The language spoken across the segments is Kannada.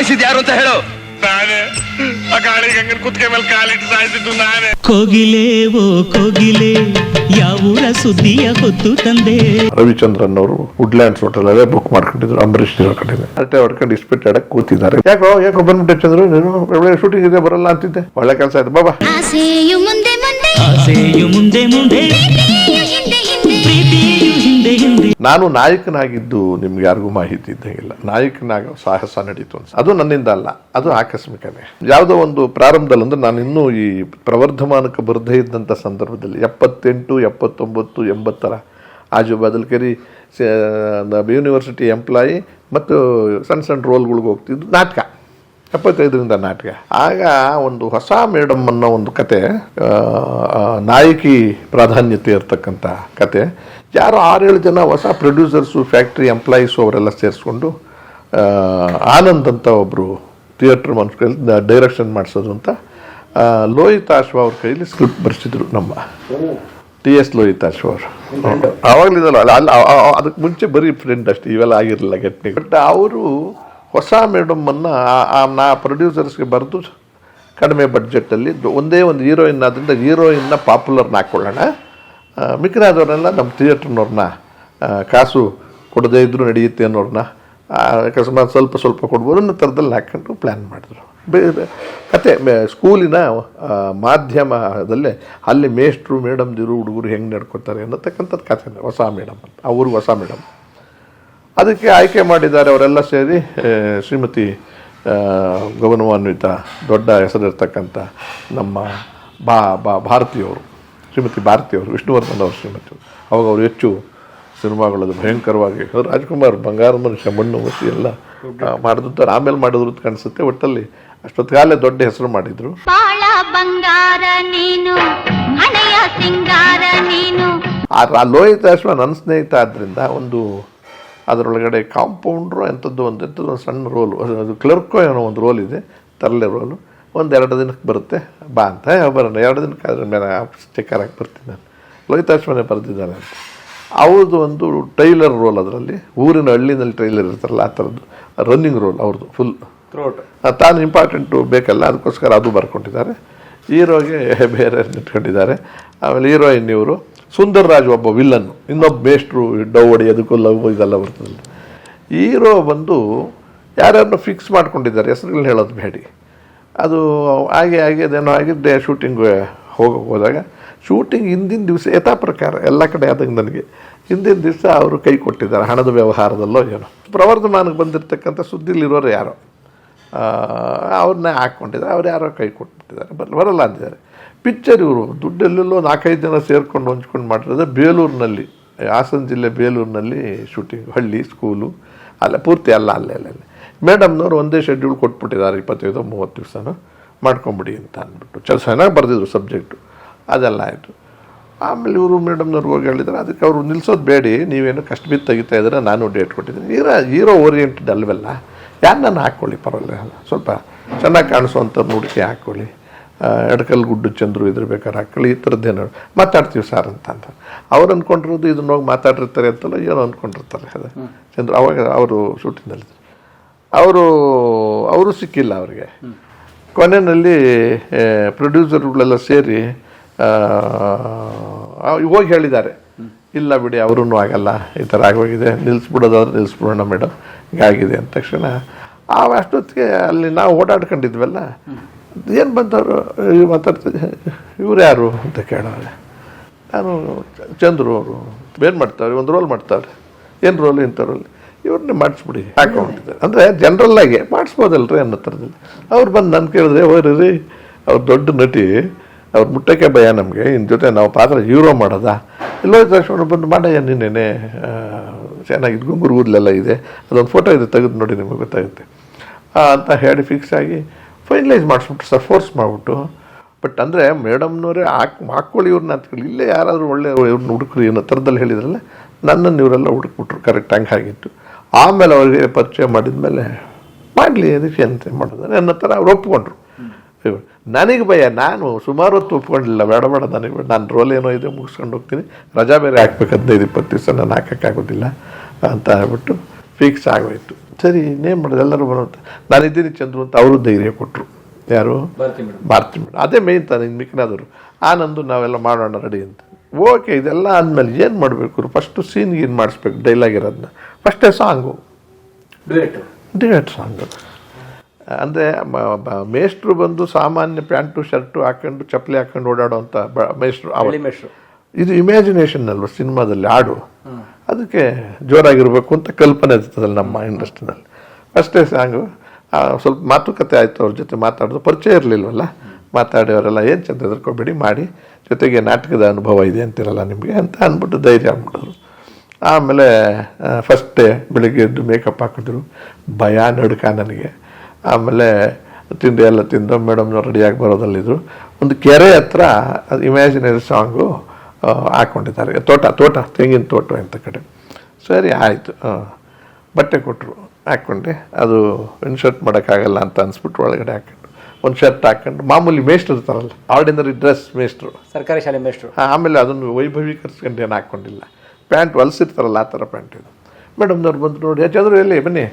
ಸಾಯಿಸಿದ್ ಯಾರು ಅಂತ ಹೇಳು. ನಾನೇ ಆ ಗಾಳಿ ಗಂಗನ್ ಕುತ್ತಿಗೆ ಮೇಲೆ ಕಾಲಿಟ್ಟು ಸಾಯಿಸಿದ್ದು ನಾನೇ. ಕೋಗಿಲೆ ಓ ಕೋಗಿಲೆ ಯಾವೂರ ಸುದ್ದಿಯ ಹೊತ್ತು ತಂದೆ. ರವಿಚಂದ್ರನ್ ಅವರು ವುಡ್ಲ್ಯಾಂಡ್ಸ್ ಹೋಟೆಲ್ ಅಲ್ಲೇ ಬುಕ್ ಮಾಡ್ಕೊಂಡಿದ್ರು ಅಂಬರೀಶ್ ಅವರ ಕಡೆ ಅರಟೆ ಹೊಡ್ಕೊಂಡು ಇಸ್ಪಿಟ್ ಆಡಕ್ ಕೂತಿದ್ದಾರೆ. ಯಾಕೋ ಯಾಕೋ ಬಂದ್ಬಿಟ್ಟೆ ಚಂದ್ರು ನೀನು ಒಳ್ಳೆ ಶೂಟಿಂಗ್ ಇದೆ ಬರಲ್ಲ ಅಂತಿದ್ದೆ. ಒಳ್ಳೆ ಕೆಲಸ ಆಯ್ತು ಬಾಬಾ ಆಸೆಯು ಮುಂದೆ ಮುಂದೆ. ಆಸೆಯು ಮುಂದೆ ಮುಂದೆ. ನಾನು ನಾಯಕನಾಗಿದ್ದು ನಿಮ್ಗೆ ಯಾರಿಗೂ ಮಾಹಿತಿ ಇದ್ದಂಗಿಲ್ಲ ನಾಯಕನಾಗ ಸಾಹಸ ನಡೀತು ಅಂತ ಅದು ನನ್ನಿಂದ ಅಲ್ಲ ಅದು ಆಕಸ್ಮಿಕನೇ ಯಾವುದೋ ಒಂದು ಪ್ರಾರಂಭದಲ್ಲಿ ಅಂದ್ರೆ ನಾನು ಇನ್ನೂ ಈ ಪ್ರವರ್ಧಮಾನಕ್ಕೆ ಬರದೇ ಇದ್ದಂಥ ಸಂದರ್ಭದಲ್ಲಿ ಎಪ್ಪತ್ತೆಂಟು ಎಪ್ಪತ್ತೊಂಬತ್ತು ಎಂಬತ್ತರ ಆಜು ಬದಲ್ಕೆರಿ ಯೂನಿವರ್ಸಿಟಿ ಎಂಪ್ಲಾಯಿ ಮತ್ತು ಸಣ್ಣ ಸಣ್ಣ ರೋಲ್ಗಳಿಗೆ ಹೋಗ್ತಿದ್ದು ನಾಟಕ ಎಪ್ಪತ್ತೈದರಿಂದ ನಾಟಕ. ಆಗ ಒಂದು ಹೊಸ ಮೇಡಮ್ ಅನ್ನೋ ಒಂದು ಕತೆ ನಾಯಕಿ ಪ್ರಾಧಾನ್ಯತೆ ಇರತಕ್ಕಂಥ ಕತೆ. ಯಾರೋ ಆರೇಳು ಜನ ಹೊಸ ಪ್ರೊಡ್ಯೂಸರ್ಸು ಫ್ಯಾಕ್ಟ್ರಿ ಎಂಪ್ಲಾಯೀಸು ಅವರೆಲ್ಲ ಸೇರಿಸ್ಕೊಂಡು ಆನಂದ್ ಅಂತ ಒಬ್ಬರು ಥಿಯೇಟ್ರ್ ಮನ್ಸ್ ಕೈಲಿ ಡೈರೆಕ್ಷನ್ ಮಾಡಿಸೋದು ಅಂತ ಲೋಹಿತ್ ಆಶ್ವಾ ಅವ್ರ ಕೈಲಿ ಸ್ಕ್ರಿಪ್ಟ್ ಬರೆಸಿದ್ರು ನಮ್ಮ. ಟಿ ಎಸ್ ಲೋಹಿತ್ ಆಶ್ವಾ ಅವರು. ಆವಾಗಲಿದ್ದಲ್ಲ ಅಲ್ಲ ಅದಕ್ಕೆ ಮುಂಚೆ ಬರೀ ಫ್ರೆಂಡ್ ಅಷ್ಟೇ ಇವೆಲ್ಲ ಆಗಿರಲಿಲ್ಲ ಘಟನೆ. ಬಟ್ ಅವರು ಹೊಸ ಮೇಡಮನ್ನು ನಾ ಪ್ರೊಡ್ಯೂಸರ್ಸ್ಗೆ ಬರೆದು ಕಡಿಮೆ ಬಡ್ಜೆಟಲ್ಲಿ ಒಂದೇ ಒಂದು ಹೀರೋಯಿನ್ ಆದ್ದರಿಂದ ಹೀರೋಯಿನ್ನ ಪಾಪ್ಯುಲರ್ನ ಹಾಕ್ಕೊಳ್ಳೋಣ ಆ, ಮಿಕ್ಕಿನಾದವ್ರನ್ನೆಲ್ಲ ನಮ್ಮ ಥಿಯೇಟ್ರ್ನವ್ರನ್ನ ಕಾಸು ಕೊಡದೇ ಇದ್ದರೂ ನಡೆಯುತ್ತೆ ಅನ್ನೋರನ್ನ ಅಕಸ್ಮಾತ್ ಸ್ವಲ್ಪ ಸ್ವಲ್ಪ ಕೊಡ್ಬೋದು ಅನ್ನೋ ಥರದಲ್ಲಿ ಹಾಕ್ಕೊಂಡು ಪ್ಲ್ಯಾನ್ ಮಾಡಿದ್ರು. ಬೇರೆ ಕತೆ ಸ್ಕೂಲಿನ ಮಾಧ್ಯಮದಲ್ಲೇ ಅಲ್ಲಿ ಮೇಷ್ಟ್ರು ಮೇಡಮ್ದಿರು ಹುಡುಗರು ಹೆಂಗೆ ನಡ್ಕೊತಾರೆ ಅನ್ನತಕ್ಕಂಥದ್ದು ಕಥೆ ಹೊಸ ಮೇಡಮ್ ಊರಿಗೆ ಹೊಸ ಮೇಡಮ್. ಅದಕ್ಕೆ ಆಯ್ಕೆ ಮಾಡಿದ್ದಾರೆ ಅವರೆಲ್ಲ ಸೇರಿ ಶ್ರೀಮತಿ ಗೌನವಾನ್ವಿತ ದೊಡ್ಡ ಹೆಸರಿರ್ತಕ್ಕಂಥ ನಮ್ಮ ಬಾ ಬಾ ಭಾರತಿಯವರು ಶ್ರೀಮತಿ ಭಾರತಿಯವರು ವಿಷ್ಣುವರ್ಧನ್ ಅವರು. ಶ್ರೀಮತಿ ಅವಾಗ ಅವರು ಹೆಚ್ಚು ಸಿನಿಮಾಗಳದು ಭಯಂಕರವಾಗಿ ರಾಜ್ಕುಮಾರ್ ಬಂಗಾರ ಮನುಷ್ಯ ಮಣ್ಣು ಮುಸಿ ಎಲ್ಲ ಮಾಡಿದ್ರು ಆಮೇಲೆ ಮಾಡಿದ್ರು ಕಾಣಿಸುತ್ತೆ. ಒಟ್ಟಲ್ಲಿ ಅಷ್ಟೊತ್ತಿಗಾಲೇ ದೊಡ್ಡ ಹೆಸರು ಮಾಡಿದ್ರು. ಬಂಗಾರ ನೀನು ಆ ರಾ- ಲೋಹಿತ್ ಅಶ್ವ ನನ್ನ ಸ್ನೇಹಿತ ಆದ್ದರಿಂದ ಒಂದು ಅದರೊಳಗಡೆ ಕಾಂಪೌಂಡ್ರು ಎಂಥದ್ದು ಒಂದು ಎಂಥದ್ದು ಒಂದು ಸಣ್ಣ ರೋಲು. ಅದು ಕ್ಲರ್ಕೋ ಏನೋ ಒಂದು ರೋಲ್ ಇದೆ ತರಲೆ ರೋಲು. ಒಂದು ಎರಡು ದಿನಕ್ಕೆ ಬರುತ್ತೆ ಬಾ ಅಂತ. "ಏ, ಬರೋಣ ಎರಡು ದಿನಕ್ಕೆ ಅದ್ರ ಮೇಲೆ ಸ್ಟಿಕ್ಕರ್ ಹಾಕಿ ಬರ್ತೀನಿ ನಾನು. ಲೋಹಿತ್ ಅಶ್ವನೇ ಬರೆದಿದ್ದಾನೆ ಅಂತ. ಅವ್ರದ್ದು ಒಂದು ಟೈಲರ್ ರೋಲ್ ಅದರಲ್ಲಿ. ಊರಿನ ಹಳ್ಳಿನಲ್ಲಿ ಟೈಲರ್ ಇರ್ತಾರಲ್ಲ ಆ ಥರದ್ದು. ರನ್ನಿಂಗ್ ರೋಲ್ ಅವ್ರದ್ದು ಫುಲ್ ತಾನು ಇಂಪಾರ್ಟೆಂಟು ಬೇಕಲ್ಲ ಅದಕ್ಕೋಸ್ಕರ ಅದು ಬರ್ಕೊಂಡಿದ್ದಾರೆ. ಹೀರೋಗೆ ಬೇರೆ ಇಟ್ಕೊಂಡಿದ್ದಾರೆ. ಆಮೇಲೆ ಹೀರೋಯಿನ್ ಇವರು. ಸುಂದರ್ ರಾಜ್ ಒಬ್ಬ ವಿಲ್ಲನ್ನು ಇನ್ನೊಬ್ಬ ಮೇಷ್ಟ್ರು ಡೌಡಿ ಅದಕ್ಕೂ ಲವ್ ಇದೆಲ್ಲ ಬರ್ತದಲ್ಲ. ಹೀರೋ ಬಂದು ಯಾರ್ಯಾರನ್ನ ಫಿಕ್ಸ್ ಮಾಡ್ಕೊಂಡಿದ್ದಾರೆ, ಹೆಸರುಗಳನ್ನ ಹೇಳೋದು ಬೇಡಿ. ಅದು ಹಾಗೆ ಹಾಗೆ, ಅದೇನೋ ಆಗಿದ್ದೆ ಶೂಟಿಂಗ್ ಹೋಗಕ್ಕೆ ಹೋದಾಗ ಶೂಟಿಂಗ್ ಹಿಂದಿನ ದಿವಸ ಯಥಾ ಪ್ರಕಾರ ಎಲ್ಲ ಕಡೆ ಆದಂಗೆ ನನಗೆ. ಹಿಂದಿನ ದಿವಸ ಅವರು ಕೈ ಕೊಟ್ಟಿದ್ದಾರೆ, ಹಣದ ವ್ಯವಹಾರದಲ್ಲೋ ಏನೋ. ಪ್ರವರ್ಧಮಾನಕ್ಕೆ ಬಂದಿರತಕ್ಕಂಥ ಸುದ್ದಿಲಿರೋರು ಯಾರೋ? ಅವ್ರನ್ನೇ ಹಾಕ್ಕೊಂಡಿದ್ದಾರೆ, ಅವ್ರು ಯಾರೋ ಕೈ ಕೊಟ್ಬಿಟ್ಟಿದ್ದಾರೆ ಬರ್ ಬರಲ್ಲ ಅಂತಿದ್ದಾರೆ. ಪಿಕ್ಚರ್ ಇವರು ದುಡ್ಡೆಲ್ಲೆಲ್ಲೋ ನಾಲ್ಕೈದು ಜನ ಸೇರ್ಕೊಂಡು ಹೊಂಚ್ಕೊಂಡು ಮಾಡಿರೋದು ಬೇಲೂರಿನಲ್ಲಿ. ಹಾಸನ ಜಿಲ್ಲೆ ಬೇಲೂರಿನಲ್ಲಿ ಶೂಟಿಂಗ್ ಹಳ್ಳಿ ಸ್ಕೂಲು ಅಲ್ಲ, ಪೂರ್ತಿ ಅಲ್ಲ, ಅಲ್ಲೇ ಅಲ್ಲೇ ಮೇಡಮ್ನವ್ರು ಒಂದೇ ಶೆಡ್ಯೂಲ್ ಕೊಟ್ಬಿಟ್ಟಿದ್ದಾರೆ, ಇಪ್ಪತ್ತೈದು, ಮೂವತ್ತು ದಿವಸನೂ. ಮಾಡ್ಕೊಂಬಿಡಿ ಅಂತ ಅಂದ್ಬಿಟ್ಟು. ಚಲ, ಚೆನ್ನಾಗಿ ಬರೆದಿದ್ರು ಸಬ್ಜೆಕ್ಟು ಅದೆಲ್ಲ ಆಯಿತು. ಆಮೇಲೆ ಇವರು ಮೇಡಮ್ನವ್ರಿಗೆ ಹೋಗಿ ಹೇಳಿದ್ರೆ, ಅದಕ್ಕೆ ಅವರು ನಿಲ್ಸೋದು ಬೇಡಿ, ನೀವೇನು ಕಷ್ಟ ಬಿದ್ದು ತೆಗಿತಾ ಇದ್ರೆ ನಾನು ಡೇಟ್ ಕೊಟ್ಟಿದ್ದೀನಿ. ಹೀರೋ ಹೀರೋ ಓರಿಯೆಂಟೆಡ್ ಅಲ್ವಲ್ಲ, ಯಾರನ್ನ ಹಾಕ್ಕೊಳ್ಳಿ, ಪರವಾಗಿಲ್ಲ. ಸ್ವಲ್ಪ ಚೆನ್ನಾಗಿ ಕಾಣಿಸುವಂಥ ಹುಡುಕಿ ಹಾಕ್ಕೊಳ್ಳಿ. ಎಡಕಲ್ ಗುಡ್ಡು ಚಂದ್ರು ಇದ್ರ ಬೇಕಾದ್ರೆ ಹಾಕ್ಕೊಳ್ಳಿ ಈ ಥರದ್ದೇನೋ ಮಾತಾಡ್ತೀವಿ ಸರ್ ಅಂತ ಅಂತ. ಅವ್ರು ಅಂದ್ಕೊಂಡಿರೋದು ಇದನ್ನ ಹೋಗಿ ಮಾತಾಡಿರ್ತಾರೆ ಅಂತಲ್ಲ ಏನೋ ಅಂದ್ಕೊಂಡಿರ್ತಾರೆ ಅದು ಚಂದ್ರು ಅವಾಗ ಅವರು ಶೂಟಿಂಗಲ್ಲಿ ಅವರು ಅವರು ಸಿಕ್ಕಿಲ್ಲ ಅವರಿಗೆ. ಕೊನೆಯಲ್ಲಿ ಪ್ರೊಡ್ಯೂಸರ್ಗಳೆಲ್ಲ ಸೇರಿ ಹೋಗಿ ಹೇಳಿದ್ದಾರೆ. ಇಲ್ಲ ಬಿಡಿ ಅವರೂ ಆಗಲ್ಲ. ಈ ಥರ ಆಗೋಗಿದೆ. ನಿಲ್ಲಿಸ್ಬಿಡೋದಾದ್ರೆ ನಿಲ್ಲಿಸ್ಬಿಡೋಣ ಮೇಡಮ್. ಹೀಗಾಗಿದೆ ಅಂದ ತಕ್ಷಣ ಆ ಅಷ್ಟೊತ್ತಿಗೆ ಅಲ್ಲಿ ನಾವು ಓಡಾಡ್ಕೊಂಡಿದ್ವಲ್ಲ. ಏನು ಬಂದವರು ಮಾತಾಡ್ತಿದ್ದೆ ಇವ್ರು ಯಾರು ಅಂತ ಕೇಳೋರೆ. ನಾನು ಚಂದ್ರು ಅವರು ಏನು ಮಾಡ್ತಾರೆ ಒಂದು ರೋಲ್ ಮಾಡ್ತಾರೆ. ಏನು ರೋಲ್ ಇಂಥ ರೋಲ್ ಇವ್ರನ್ನೇ ಮಾಡಿಸ್ಬಿಡಿ. ಹಾಕೊಂಡಿದ್ದಾರೆ ಅಂದರೆ ಜನರಲ್ಲಾಗಿ ಮಾಡಿಸ್ಬೋದಲ್ರಿ ಅನ್ನೋ ಥರದಲ್ಲಿ ಅವ್ರು ಬಂದು ನನ್ನ ಕೇಳಿದ್ರೆ ಹೋಗ್ರಿ ರೀ ಅವ್ರು ದೊಡ್ಡ ನಟಿ ಅವ್ರು ಮುಟ್ಟಕ್ಕೆ ಭಯ ನಮಗೆ. ಇನ್ನು ಜೊತೆ ನಾವು ಪಾತ್ರ ಹೀರೋ ಮಾಡೋದಾ? ಇಲ್ಲೋ ತಕ್ಷಣ ಬಂದು ಮಾಡಯ್ಯ ನಿನ್ನೇನೆ ಚೆನ್ನಾಗಿದ್ದು ಚೆನ್ನಾಗಿ ಗುಂಗುರು ಕೂದಲೆಲ್ಲ ಇದೆ. ಅದೊಂದು ಫೋಟೋ ಇದೆ ತೆಗೆದು ನೋಡಿ ನಿಮಗೆ ಗೊತ್ತಾಗುತ್ತೆ. ಅಂತ ಹೇಳಿ ಫಿಕ್ಸ್ ಆಗಿ ಫೈನಲೈಸ್ ಮಾಡಿಸ್ಬಿಟ್ಟು ಸರ್ ಫೋರ್ಸ್ ಮಾಡಿಬಿಟ್ಟು. ಬಟ್ ಅಂದರೆ ಮೇಡಮ್ನವರೇ ಹಾಕ್ ಹಾಕ್ಕೊಳ್ಳಿ ಇವ್ರನ್ನ ಅಂತ ಹೇಳಿ. ಇಲ್ಲೇ ಯಾರಾದರೂ ಒಳ್ಳೆ ಇವ್ರನ್ನ ಹುಡುಕ್ರಿ ಅನ್ನೋ ಥರದಲ್ಲಿ ಹೇಳಿದ್ರಲ್ಲ ನನ್ನನ್ನು ಇವರೆಲ್ಲ ಹುಡುಕ್ಬಿಟ್ರು ಕರೆಕ್ಟ್ ಹಂಗೆ ಆಗಿತ್ತು. ಆಮೇಲೆ ಅವ್ರಿಗೆ ಪರಿಚಯ ಮಾಡಿದ ಮೇಲೆ ಮಾಡಲಿ ಅದಕ್ಕೆ ಅಂತ ಮಾಡೋದು ನನ್ನ ಥರ ಅವ್ರು ಒಪ್ಕೊಂಡ್ರು. ನನಗೆ ಭಯ ನಾನು ಸುಮಾರು ಹೊತ್ತು ಒಪ್ಕೊಂಡಿಲ್ಲ ಬೇಡ ಬೇಡ ನನಗೆ ಬೇಡ. ನಾನು ರೋಲ್ ಏನೋ ಇದೆ ಮುಗಿಸ್ಕೊಂಡು ಹೋಗ್ತೀನಿ. ರಜಾ ಬೇರೆ ಹಾಕ್ಬೇಕು ಹದಿನೈದು ಇಪ್ಪತ್ತು ದಿವಸ ನಾನು ಹಾಕೋಕ್ಕಾಗೋದಿಲ್ಲ ಅಂತ ಹೇಳ್ಬಿಟ್ಟು ಫಿಕ್ಸ್ ಆಗೋಯ್ತು. ಸರಿ ಇನ್ನೇನು ಮಾಡೋದು? ಎಲ್ಲರೂ ಬರುತ್ತೆ ನಾನು ಇದ್ದೀನಿ ಚಂದ್ರು ಅಂತ ಅವರು ಧೈರ್ಯ ಕೊಟ್ಟರು ಯಾರು? ಭಾರತಿ ಮೇಡಮ್. ಅದೇ ಮೇಯ್ನ್ ತಾನೆ ಇನ್ನು ಆ ಆನಂದು ನಾವೆಲ್ಲ ಮಾಡೋಣ ರೆಡಿ ಅಂತ. ಓಕೆ ಇದೆಲ್ಲ ಆದಮೇಲೆ ಏನು ಮಾಡಬೇಕು ಫಸ್ಟು ಸೀನ್ ಏನು ಮಾಡಿಸ್ಬೇಕು? ಡೈಲಾಗ್ ಇರೋದನ್ನ ಫಸ್ಟೇ ಸಾಂಗು ಡಿವೇಟ್ ಸಾಂಗು ಅಂದರೆ ಮೇಷ್ಟ್ರು ಬಂದು ಸಾಮಾನ್ಯ ಪ್ಯಾಂಟು ಶರ್ಟು ಹಾಕೊಂಡು ಚಪ್ಪಲಿ ಹಾಕೊಂಡು ಓಡಾಡೋ ಅಂತ ಮೇಷ್ಟ್ರು ಇದು ಇಮ್ಯಾಜಿನೇಷನ್ ಅಲ್ವ ಸಿನಿಮಾದಲ್ಲಿ? ಹಾಡು. ಅದಕ್ಕೆ ಜೋರಾಗಿರಬೇಕು ಅಂತ ಕಲ್ಪನೆ ಇರ್ತದಲ್ಲ ನಮ್ಮ ಇಂಡಸ್ಟ್ರಿನಲ್ಲಿ ಅಷ್ಟೇ ಸಾಂಗು. ಸ್ವಲ್ಪ ಮಾತುಕತೆ ಆಯಿತು ಅವ್ರ ಜೊತೆ ಮಾತಾಡೋದು. ಪರಿಚಯ ಇರಲಿಲ್ವಲ್ಲ? ಮಾತಾಡಿ ಅವರೆಲ್ಲ ಏನು ಚಂದ ಹೆದರ್ಕೊಬೇಡಿ ಮಾಡಿ. ಜೊತೆಗೆ ನಾಟಕದ ಅನುಭವ ಇದೆ ಅಂತಿರಲ್ಲ ನಿಮಗೆ ಅಂತ ಅಂದ್ಬಿಟ್ಟು ಧೈರ್ಯ ಆಗ್ಬಿಟ್ಟರು ಆಮೇಲೆ ಫಸ್ಟ್ ಡೇ ಬೆಳಿಗ್ಗೆ ಎದ್ದು ಮೇಕಪ್ ಹಾಕಿದ್ರು. ಭಯ ನಡುಕ ನನಗೆ. ಆಮೇಲೆ ತಿಂಡಿ ಎಲ್ಲ ತಿಂದು ಮೇಡಮ್ನವ್ರು ರೆಡಿಯಾಗಿ ಬರೋದಲ್ಲಿದ್ರು ಒಂದು ಕೆರೆ ಹತ್ರ, ಅದು ಇಮ್ಯಾಜಿನರಿ ಸಾಂಗು ಹಾಕ್ಕೊಂಡಿದ್ದಾರೆ ತೋಟ ತೋಟ ತೆಂಗಿನ ತೋಟ ಅಂತ ಕಡೆ. ಸರಿ ಆಯಿತು. ಬಟ್ಟೆ ಕೊಟ್ಟರು ಹಾಕ್ಕೊಂಡೆ. ಅದು ಇನ್ಶರ್ಟ್ ಮಾಡೋಕ್ಕಾಗಲ್ಲ ಅಂತ ಅನ್ಸ್ಬಿಟ್ಟು ಒಳಗಡೆ ಹಾಕೊಂಡು ಒಂದು ಶರ್ಟ್ ಹಾಕೊಂಡು ಮಾಮೂಲಿ ಮೇಷ್ಟ್ರು ಇರ್ತಾರಲ್ಲ ಆರ್ಡಿನರಿ ಡ್ರೆಸ್ ಮೇಷ್ಟ್ರು. ಸರ್ಕಾರಿ ಶಾಲೆ ಮೇಷ್ಟ್ರು. ಆಮೇಲೆ ಅದನ್ನು ವೈಭವೀಕರಿಸ್ಕೊಂಡು ಏನು ಹಾಕ್ಕೊಂಡಿಲ್ಲ. ಪ್ಯಾಂಟ್ ಹೊಲ್ಸಿರ್ತಾರಲ್ಲ ಆ ಥರ ಪ್ಯಾಂಟ್ ಇದು. ಮೇಡಮ್ನವ್ರು ಬಂದು ನೋಡಿ ಯಾಕೆಂದ್ರೆ ಎಲ್ಲಿ? ಬನ್ನಿ.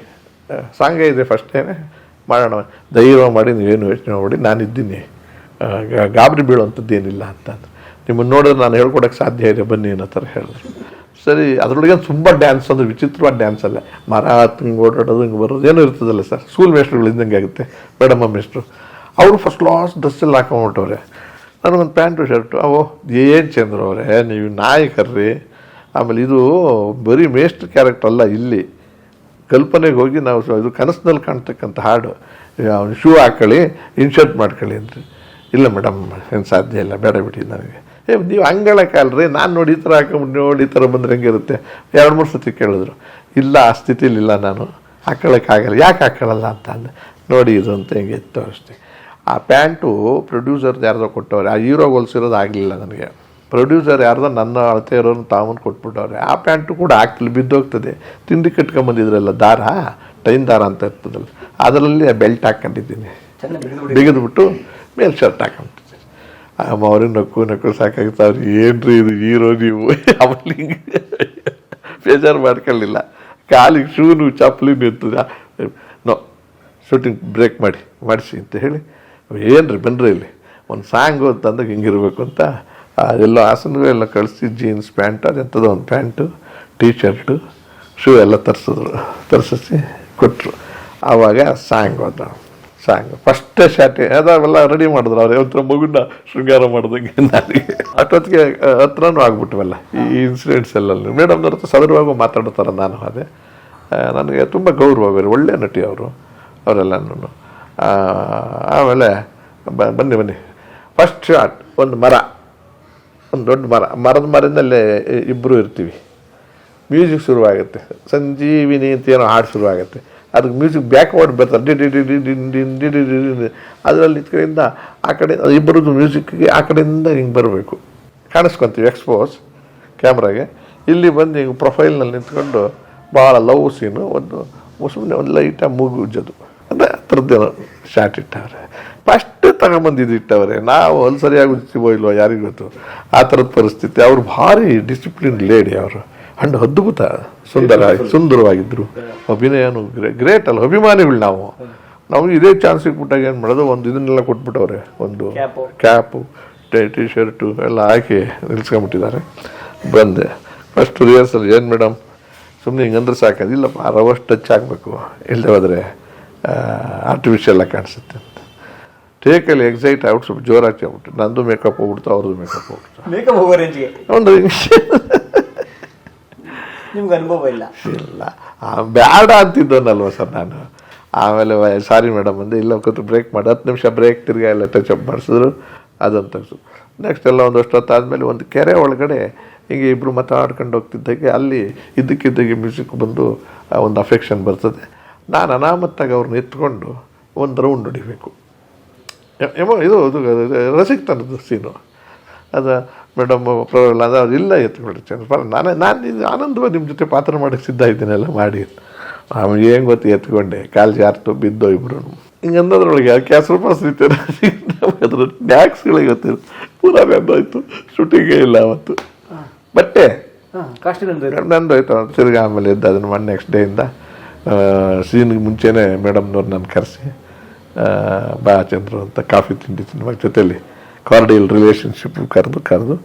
ಸಾಂಗ ಇದೆ ಫಸ್ಟೇನೆ ಮಾಡೋಣ. ದೈವ ಮಾಡಿ ನೀವೇನು ಯೋಚನೆ ಮಾಡಿ ನಾನಿದ್ದೀನಿ. ಗಾಬರಿ ಬೀಳುವಂಥದ್ದು ಏನಿಲ್ಲ ಅಂತ ಅಂದ್ರು. ನಿಮ್ಮನ್ನು ನೋಡಿದ್ರೆ ನಾನು ಹೇಳ್ಕೊಡಕ್ಕೆ ಸಾಧ್ಯ ಇದೆ, ಬನ್ನಿ ಅನ್ನೋ ಥರ ಹೇಳಿದ್ರು. ಸರಿ, ಅದರೊಳಗೆ ತುಂಬ ಡ್ಯಾನ್ಸ್ ಅಂದರೆ ವಿಚಿತ್ರವಾದ ಡ್ಯಾನ್ಸ್ ಅಲ್ಲ. ಮರ ಹತ್ತಂಗೆ ಓಡಾಡೋದು, ಹಿಂಗೆ ಬರೋದು, ಏನೂ ಇರ್ತದಲ್ಲ ಸರ್. ಸ್ಕೂಲ್ ಮೇಸ್ಟ್ರುಗಳು ಇದ್ದಂಗೆ ಆಗುತ್ತೆ ಮೇಡಮ್ಮ ಮೇಸ್ಟ್ರು ಅವರು ಫಸ್ಟ್ ಲಾಸ್ಟ್ ಡ್ರೆಸ್ಸಲ್ಲಿ ಹಾಕೊಂಡ್ಬಿಟ್ಟವ್ರೆ ನನಗೊಂದು ಪ್ಯಾಂಟು, ಶರ್ಟು. ಅವೋ, ಏನು ಚಂದ್ರ ಅವರೇ, ನೀವು ನಾಯಕರ್ರಿ. ಆಮೇಲೆ ಇದು ಬರೀ ಮೇಸ್ಟ್ರ್ ಕ್ಯಾರೆಕ್ಟರ್ ಅಲ್ಲ, ಇಲ್ಲಿ. ಕಲ್ಪನೆಗೆ ಹೋಗಿ ನಾವು ಇದು ಕನಸಿನಲ್ಲಿ ಕಾಣ್ತಕ್ಕಂಥ ಹಾಡು. ಅವ್ನು ಶೂ ಹಾಕೊಳ್ಳಿ ಇನ್ಶರ್ಟ್ ಮಾಡ್ಕೊಳ್ಳಿ ಅಂತ ಇಲ್ಲ ಮೇಡಮ್, ಏನು ಸಾಧ್ಯ ಇಲ್ಲ, ಬೇಡ ಬಿಡಿ ನನಗೆ. ಏ ನೀವು ಹಂಗಳಕ್ಕಲ್ರಿ ನಾನು ನೋಡಿ ಈ ಥರ ಹಾಕೊಂಬಿಟ್ಟು ನೋಡಿ ಈ ಥರ ಬಂದ್ರೆ ಹೆಂಗಿರುತ್ತೆ ಎರಡು ಮೂರು ಸತಿ ಕೇಳಿದ್ರು. ಇಲ್ಲ ಆ ಸ್ಥಿತಿಲಿಲ್ಲ ನಾನು. ಹಾಕೊಳ್ಳೋಕ್ಕಾಗಲ್ಲ ಯಾಕೆ ಹಾಕೊಳ್ಳಲ್ಲ ಅಂತ ಅಂದೆ. ನೋಡಿ ಇದು ಅಂತ ಹಿಂಗೆ ಇತ್ತು ಅಷ್ಟೇ. ಆ ಪ್ಯಾಂಟು ಪ್ರೊಡ್ಯೂಸರ್ದು ಯಾರ್ದೋ ಕೊಟ್ಟವ್ರೆ. ಆ ಹೀರೋಗೆ ಹೊಲ್ಸಿರೋದು ಆಗಲಿಲ್ಲ ನನಗೆ. ಪ್ರೊಡ್ಯೂಸರ್ ಯಾರ್ದೋ ನನ್ನ ಅಳತೆ ಇರೋನು ತಾವನ್ ಕೊಟ್ಬಿಟ್ಟವ್ರೆ. ಆ ಪ್ಯಾಂಟು ಕೂಡ ಹಾಕ್ತಿಲ್ಲ ಬಿದ್ದೋಗ್ತದೆ. ತಿಂಡಿ ಕಟ್ಕೊಂಬಂದಿದ್ರಲ್ಲ ದಾರ? ಟೈನ್ ದಾರ ಅಂತ ಇರ್ತದಲ್ಲ. ಅದರಲ್ಲಿ ಬೆಲ್ಟ್ ಹಾಕ್ಕೊಂಡಿದ್ದೀನಿ. ಬಿಗಿದ್ಬಿಟ್ಟು ಮೇಲೆ ಶರ್ಟ್ ಹಾಕೊಂಬಿಟ್ಟಿದ್ದೀನಿ ಆಮ ಅವ್ರಿಗೆ ನಕ್ಕು ನಕ್ಕು ಸಾಕಾಗ್ತಾವ್ರಿ ಏನ್ರಿ ಇದು ಹೀರೋ ನೀವು? ಆಮೇಲೆ ಬೇಜಾರು ಮಾಡ್ಕೊಳ್ಳಿಲ್ಲ. ಕಾಲಿಗೆ ಶೂನು, ಚಪ್ಪಲಿ ನಿಂತದ. ನೋ ಶೂಟಿಂಗ್ ಬ್ರೇಕ್ ಮಾಡಿ, ಮಾಡಿಸಿ ಅಂತ ಹೇಳಿ. ಏನ್ರಿ ಬನ್ರಿ ಇಲ್ಲಿ? ಒಂದು ಸಾಂಗ್ ಅಂತಂದಾಗ ಹಿಂಗಿರ್ಬೇಕು ಅಂತ. ಎಲ್ಲೋ ಹಾಸನಗೂ ಎಲ್ಲ ಕಳಿಸಿ ಜೀನ್ಸ್ ಪ್ಯಾಂಟ್ ಅದೆಂಥದ್ದು ಒಂದು ಪ್ಯಾಂಟು ಟೀ ಶರ್ಟು ಶೂ ಎಲ್ಲ ತರಿಸಿದ್ರು ತರಿಸಿ ಕೊಟ್ಟರು ಆವಾಗ ಸಾಂಗ್ ಹೋದ ಸಾಂಗ್. ಫಸ್ಟೇ ಶಾಟಿ ಅದಾವೆಲ್ಲ ರೆಡಿ ಮಾಡಿದ್ರು ಅವ್ರು. ಒಂಥರ ಮಗುನ ಶೃಂಗಾರ ಮಾಡಿದಂಗೆ ನನಗೆ. ಅಷ್ಟೊತ್ತಿಗೆ ಹತ್ರನೂ ಆಗ್ಬಿಟ್ವಲ್ಲ. ಈ ಇನ್ಸಿಡೆಂಟ್ಸ್ ಎಲ್ಲ ಮೇಡಮ್ನವ್ರ ಹತ್ರ ಸದರವಾಗಿ ಮಾತಾಡ್ತಾರೆ ನಾನು ಅದೇ ನನಗೆ ತುಂಬ ಗೌರವ ಬೇರೆ ಒಳ್ಳೆ ನಟಿ ಅವರು ಅವರೆಲ್ಲನೂ ಆಮೇಲೆ ಬ- ಬನ್ನಿ ಬನ್ನಿ. ಫಸ್ಟ್ ಶಾಟ್ ಒಂದು ಮರ. ಒಂದು ದೊಡ್ಡ ಮರ. ಮರದ ಮರದಲ್ಲೇ ಇಬ್ಬರು ಇರ್ತೀವಿ. ಮ್ಯೂಸಿಕ್ ಶುರುವಾಗುತ್ತೆ. ಸಂಜೀವಿನಿ ಅಂತ ಏನೋ ಹಾಡು ಶುರುವಾಗುತ್ತೆ. ಅದಕ್ಕೆ ಮ್ಯೂಸಿಕ್ ಬ್ಯಾಕ್ವರ್ಡ್ ಬರ್ತಾರೆ ಡಿ ಅದರಲ್ಲಿ ಈ ಆ ಕಡೆ ಇಬ್ಬರದ್ದು ಮ್ಯೂಸಿಕ್ಗೆ ಆ ಕಡೆಯಿಂದ ಹಿಂಗೆ ಬರಬೇಕು ಕಾಣಿಸ್ಕೊತೀವಿ ಎಕ್ಸ್ಪೋಸ್ ಕ್ಯಾಮ್ರಾಗೆ ಇಲ್ಲಿ ಬಂದು ಹಿಂಗೆ ಪ್ರೊಫೈಲ್ನಲ್ಲಿ ನಿಂತ್ಕೊಂಡು ಭಾಳ ಲವ್ ಸೀನು ಒಂದು ಸುಮ್ಮನೆ ಒಂದು ಲೈಟಾಗಿ ಮೂಗು ಉಜ್ಜೋದು ಅಂದರೆ ಥರದ್ದೇನೋ ಶಾರ್ಟ್ ಇಟ್ಟವ್ರೆ ಫಸ್ಟ್ ತಗೊಂಬಂದಿದ್ದು ಇಟ್ಟವ್ರೆ ನಾವು ಅಲ್ಲಿ ಸರಿಯಾಗಿ ಉಜ್ತೀವೋ ಇಲ್ವೋ ಯಾರಿಗೂ ಗೊತ್ತು ಆ ಥರದ ಪರಿಸ್ಥಿತಿ ಅವ್ರು ಭಾರಿ ಡಿಸಿಪ್ಲಿನ್ ಲೇಡಿ ಅವರು ಅಂಡ್ ಅದ್ಭುತ. ಸುಂದರ ಸುಂದರವಾಗಿದ್ದರು ಅಭಿನಯನು ಗ್ರೇಟ್ ಅಲ್ಲ ಅಭಿಮಾನಿಗಳು ನಾವು. ನಾವು ಇದೇ ಚಾನ್ಸ್ ಸಿಕ್ಬಿಟ್ಟಾಗ ಏನು ಮಾಡೋದು? ಒಂದು ಇದನ್ನೆಲ್ಲ ಕೊಟ್ಬಿಟ್ಟವ್ರೆ. ಒಂದು ಕ್ಯಾಪು ಟಿ ಶರ್ಟು ಎಲ್ಲ ಹಾಕಿ ನಿಲ್ಸ್ಕೊಂಬಿಟ್ಟಿದ್ದಾರೆ ಬಂದೆ. ಫಸ್ಟ್ ರಿಹರ್ಸಲ್ ಏನು ಮೇಡಮ್ ಸುಮ್ಮನೆ ಹಿಂಗಂದ್ರೆ ಸಾಕದು ಇಲ್ಲಪ್ಪ ಅರವಷ್ಟು ಟಚ್ ಆಗಬೇಕು. ಇಲ್ಲದೆ ಹೋದರೆ ಆರ್ಟಿಫಿಷಿಯಲ್ ಆಗಿ ಕಾಣಿಸುತ್ತೆ ಅಂತ. ಟೇಕಲ್ಲಿ ಎಕ್ಸೈಟ್ ಆಗ್ಬಿಟ್ಟು ಸ್ವಲ್ಪ ಜೋರಾಗಿ ಆಗ್ಬಿಟ್ಟು. ನಂದು ಮೇಕಪ್ ಹೋಗ್ಬಿಡ್ತು ಅವ್ರದ್ದು ಮೇಕಪ್ ಹೋಗ್ಬಿಡ್ತು. ಒಂದು ನಿಮ್ಗೆ ಅನುಭವ ಇಲ್ಲ. ಇಲ್ಲ. ಬೇಡ ಅಂತಿದ್ದೋನಲ್ವ ಸರ್ ನಾನು? ಆಮೇಲೆ ಸಾರಿ ಮೇಡಮ್ ಅಂದೆ, ಇಲ್ಲ ಕೂತು ಬ್ರೇಕ್ ಮಾಡಿ, ಹತ್ತು ನಿಮಿಷ ಬ್ರೇಕ್ ತಿರ್ಗಾ ಎಲ್ಲ ಟಚ್ ಅಪ್ ಮಾಡಿಸಿದ್ರು ಅದಂತ ನೆಕ್ಸ್ಟ್ ಎಲ್ಲ ಒಂದಷ್ಟು ಒಂದು ಕೆರೆ ಒಳಗಡೆ ಹೀಗೆ ಇಬ್ಬರು ಮಾತಾಡ್ಕೊಂಡು ಹೋಗ್ತಿದ್ದಾಗೆ ಅಲ್ಲಿ ಇದ್ದಕ್ಕಿದ್ದಾಗೆ ಮ್ಯೂಸಿಕ್ ಬಂದು ಒಂದು ಅಫೆಕ್ಷನ್ ಬರ್ತದೆ. ನಾನು ಅನಾಮತ್ತಾಗಿ ಅವ್ರನ್ನ ಎತ್ಕೊಂಡು ಒಂದು ರೌಂಡ್ ಹೊಡಿಬೇಕು. ಏಮೋ ಇದು ಇದು ರಸಿಕ್ತನದ್ದು ಸೀನು ಅದು ಮೇಡಮ್ ಪರವಾಗಿಲ್ಲ ಅದು ಅವ್ರು ಇಲ್ಲ ಎತ್ಕೊಳ್ಳಿ ಚಂದ್ರ ನಾನೇ ನಾನು ಆನಂದವಾಗಿ ನಿಮ್ಮ ಜೊತೆ ಪಾತ್ರ ಮಾಡೋಕ್ಕೆ ಸಿದ್ಧ ಇದ್ದೀನೆಲ್ಲ ಮಾಡಿ. ಆಮೇಲೆ ಏನು ಗೊತ್ತು ಎತ್ಕೊಂಡೆ ಕಾಲು ಜಾರ್ತು ಬಿದ್ದೋ ಇಬ್ರು. ಹಿಂಗೆ ಅನ್ನೋದ್ರೊಳಗೆ ಕೆಸರು ಪಾಸ್ ಅದ್ರ ಡ್ಯಾಕ್ಸ್ಗಳಿಗೆ ಗೊತ್ತಿಲ್ಲ. ಪೂರಾ ಬೆಂದೋಯ್ತು. ಶೂಟಿಂಗೇ ಇಲ್ಲ ಅವತ್ತು. ಬಟ್ಟೆ? ನಂದೋಯ್ತು ನಂದು ಆಯ್ತು. ತಿರ್ಗಿ ಆಮೇಲೆ ಇದ್ದ ಅದನ್ನು ಮೊನ್ನೆ ನೆಕ್ಸ್ಟ್ ಡೇಯಿಂದ ಸೀನ್ಗೆ ಮುಂಚೆನೇ ಮೇಡಮ್ನವ್ರು ನನ್ನ ಕರೆಸಿ ಬಾ ಚಂದ್ರು ಅಂತ ಕಾಫಿ ತಿಂಡಿ ಸಿನಿಮಾ ಜೊತೆಲಿ. ಕಾರ್ಡಿಯಲ್ ರಿಲೇಷನ್ಶಿಪ್ ಕರೆದು ಕರೆದು,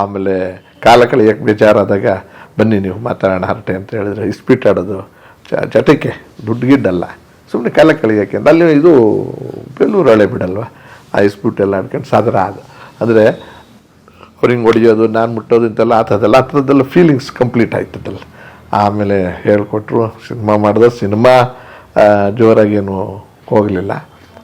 ಆಮೇಲೆ ಕಾಲ ಕಳೆಯಕ್ಕೆ ಬೇಜಾರಾದಾಗ ಬನ್ನಿ ನೀವು ಮಾತಾಡೋಣ ಹರಟೆ ಅಂತ ಹೇಳಿದ್ರೆ ಇಸ್ಪೀಟ್ ಆಡೋದು ಚಟಕ್ಕೆ ದುಡ್ಡು ಗಿಡ್ಡಲ್ಲ ಸುಮ್ಮನೆ ಕಾಲ ಕಳೆಯೋಕ್ಕೆ ಅಂತ, ಅಲ್ಲಿ ಇದು ಬೇಲೂರು ಹಳೆ ಬಿಡಲ್ವ? ಆ ಇಸ್ಪೀಟ್ ಎಲ್ಲ ಆಡ್ಕೊಂಡು ಸಾದರ ಅದು ಅಂದರೆ ಅವ್ರಿಗೆ ಹೊಡೆಯೋದು, ನಾನು ಮುಟ್ಟೋದು ಇಂತೆಲ್ಲ ಆ ಥರದ್ದೆಲ್ಲ ಆ ಥರದ್ದೆಲ್ಲ ಫೀಲಿಂಗ್ಸ್ ಕಂಪ್ಲೀಟ್ ಆಯ್ತದಲ್ಲ. ಆಮೇಲೆ ಹೇಳ್ಕೊಟ್ರು, ಸಿನಿಮಾ ಮಾಡಿದ್ರೆ ಸಿನಿಮಾ ಜೋರಾಗೇನು ಹೋಗಲಿಲ್ಲ.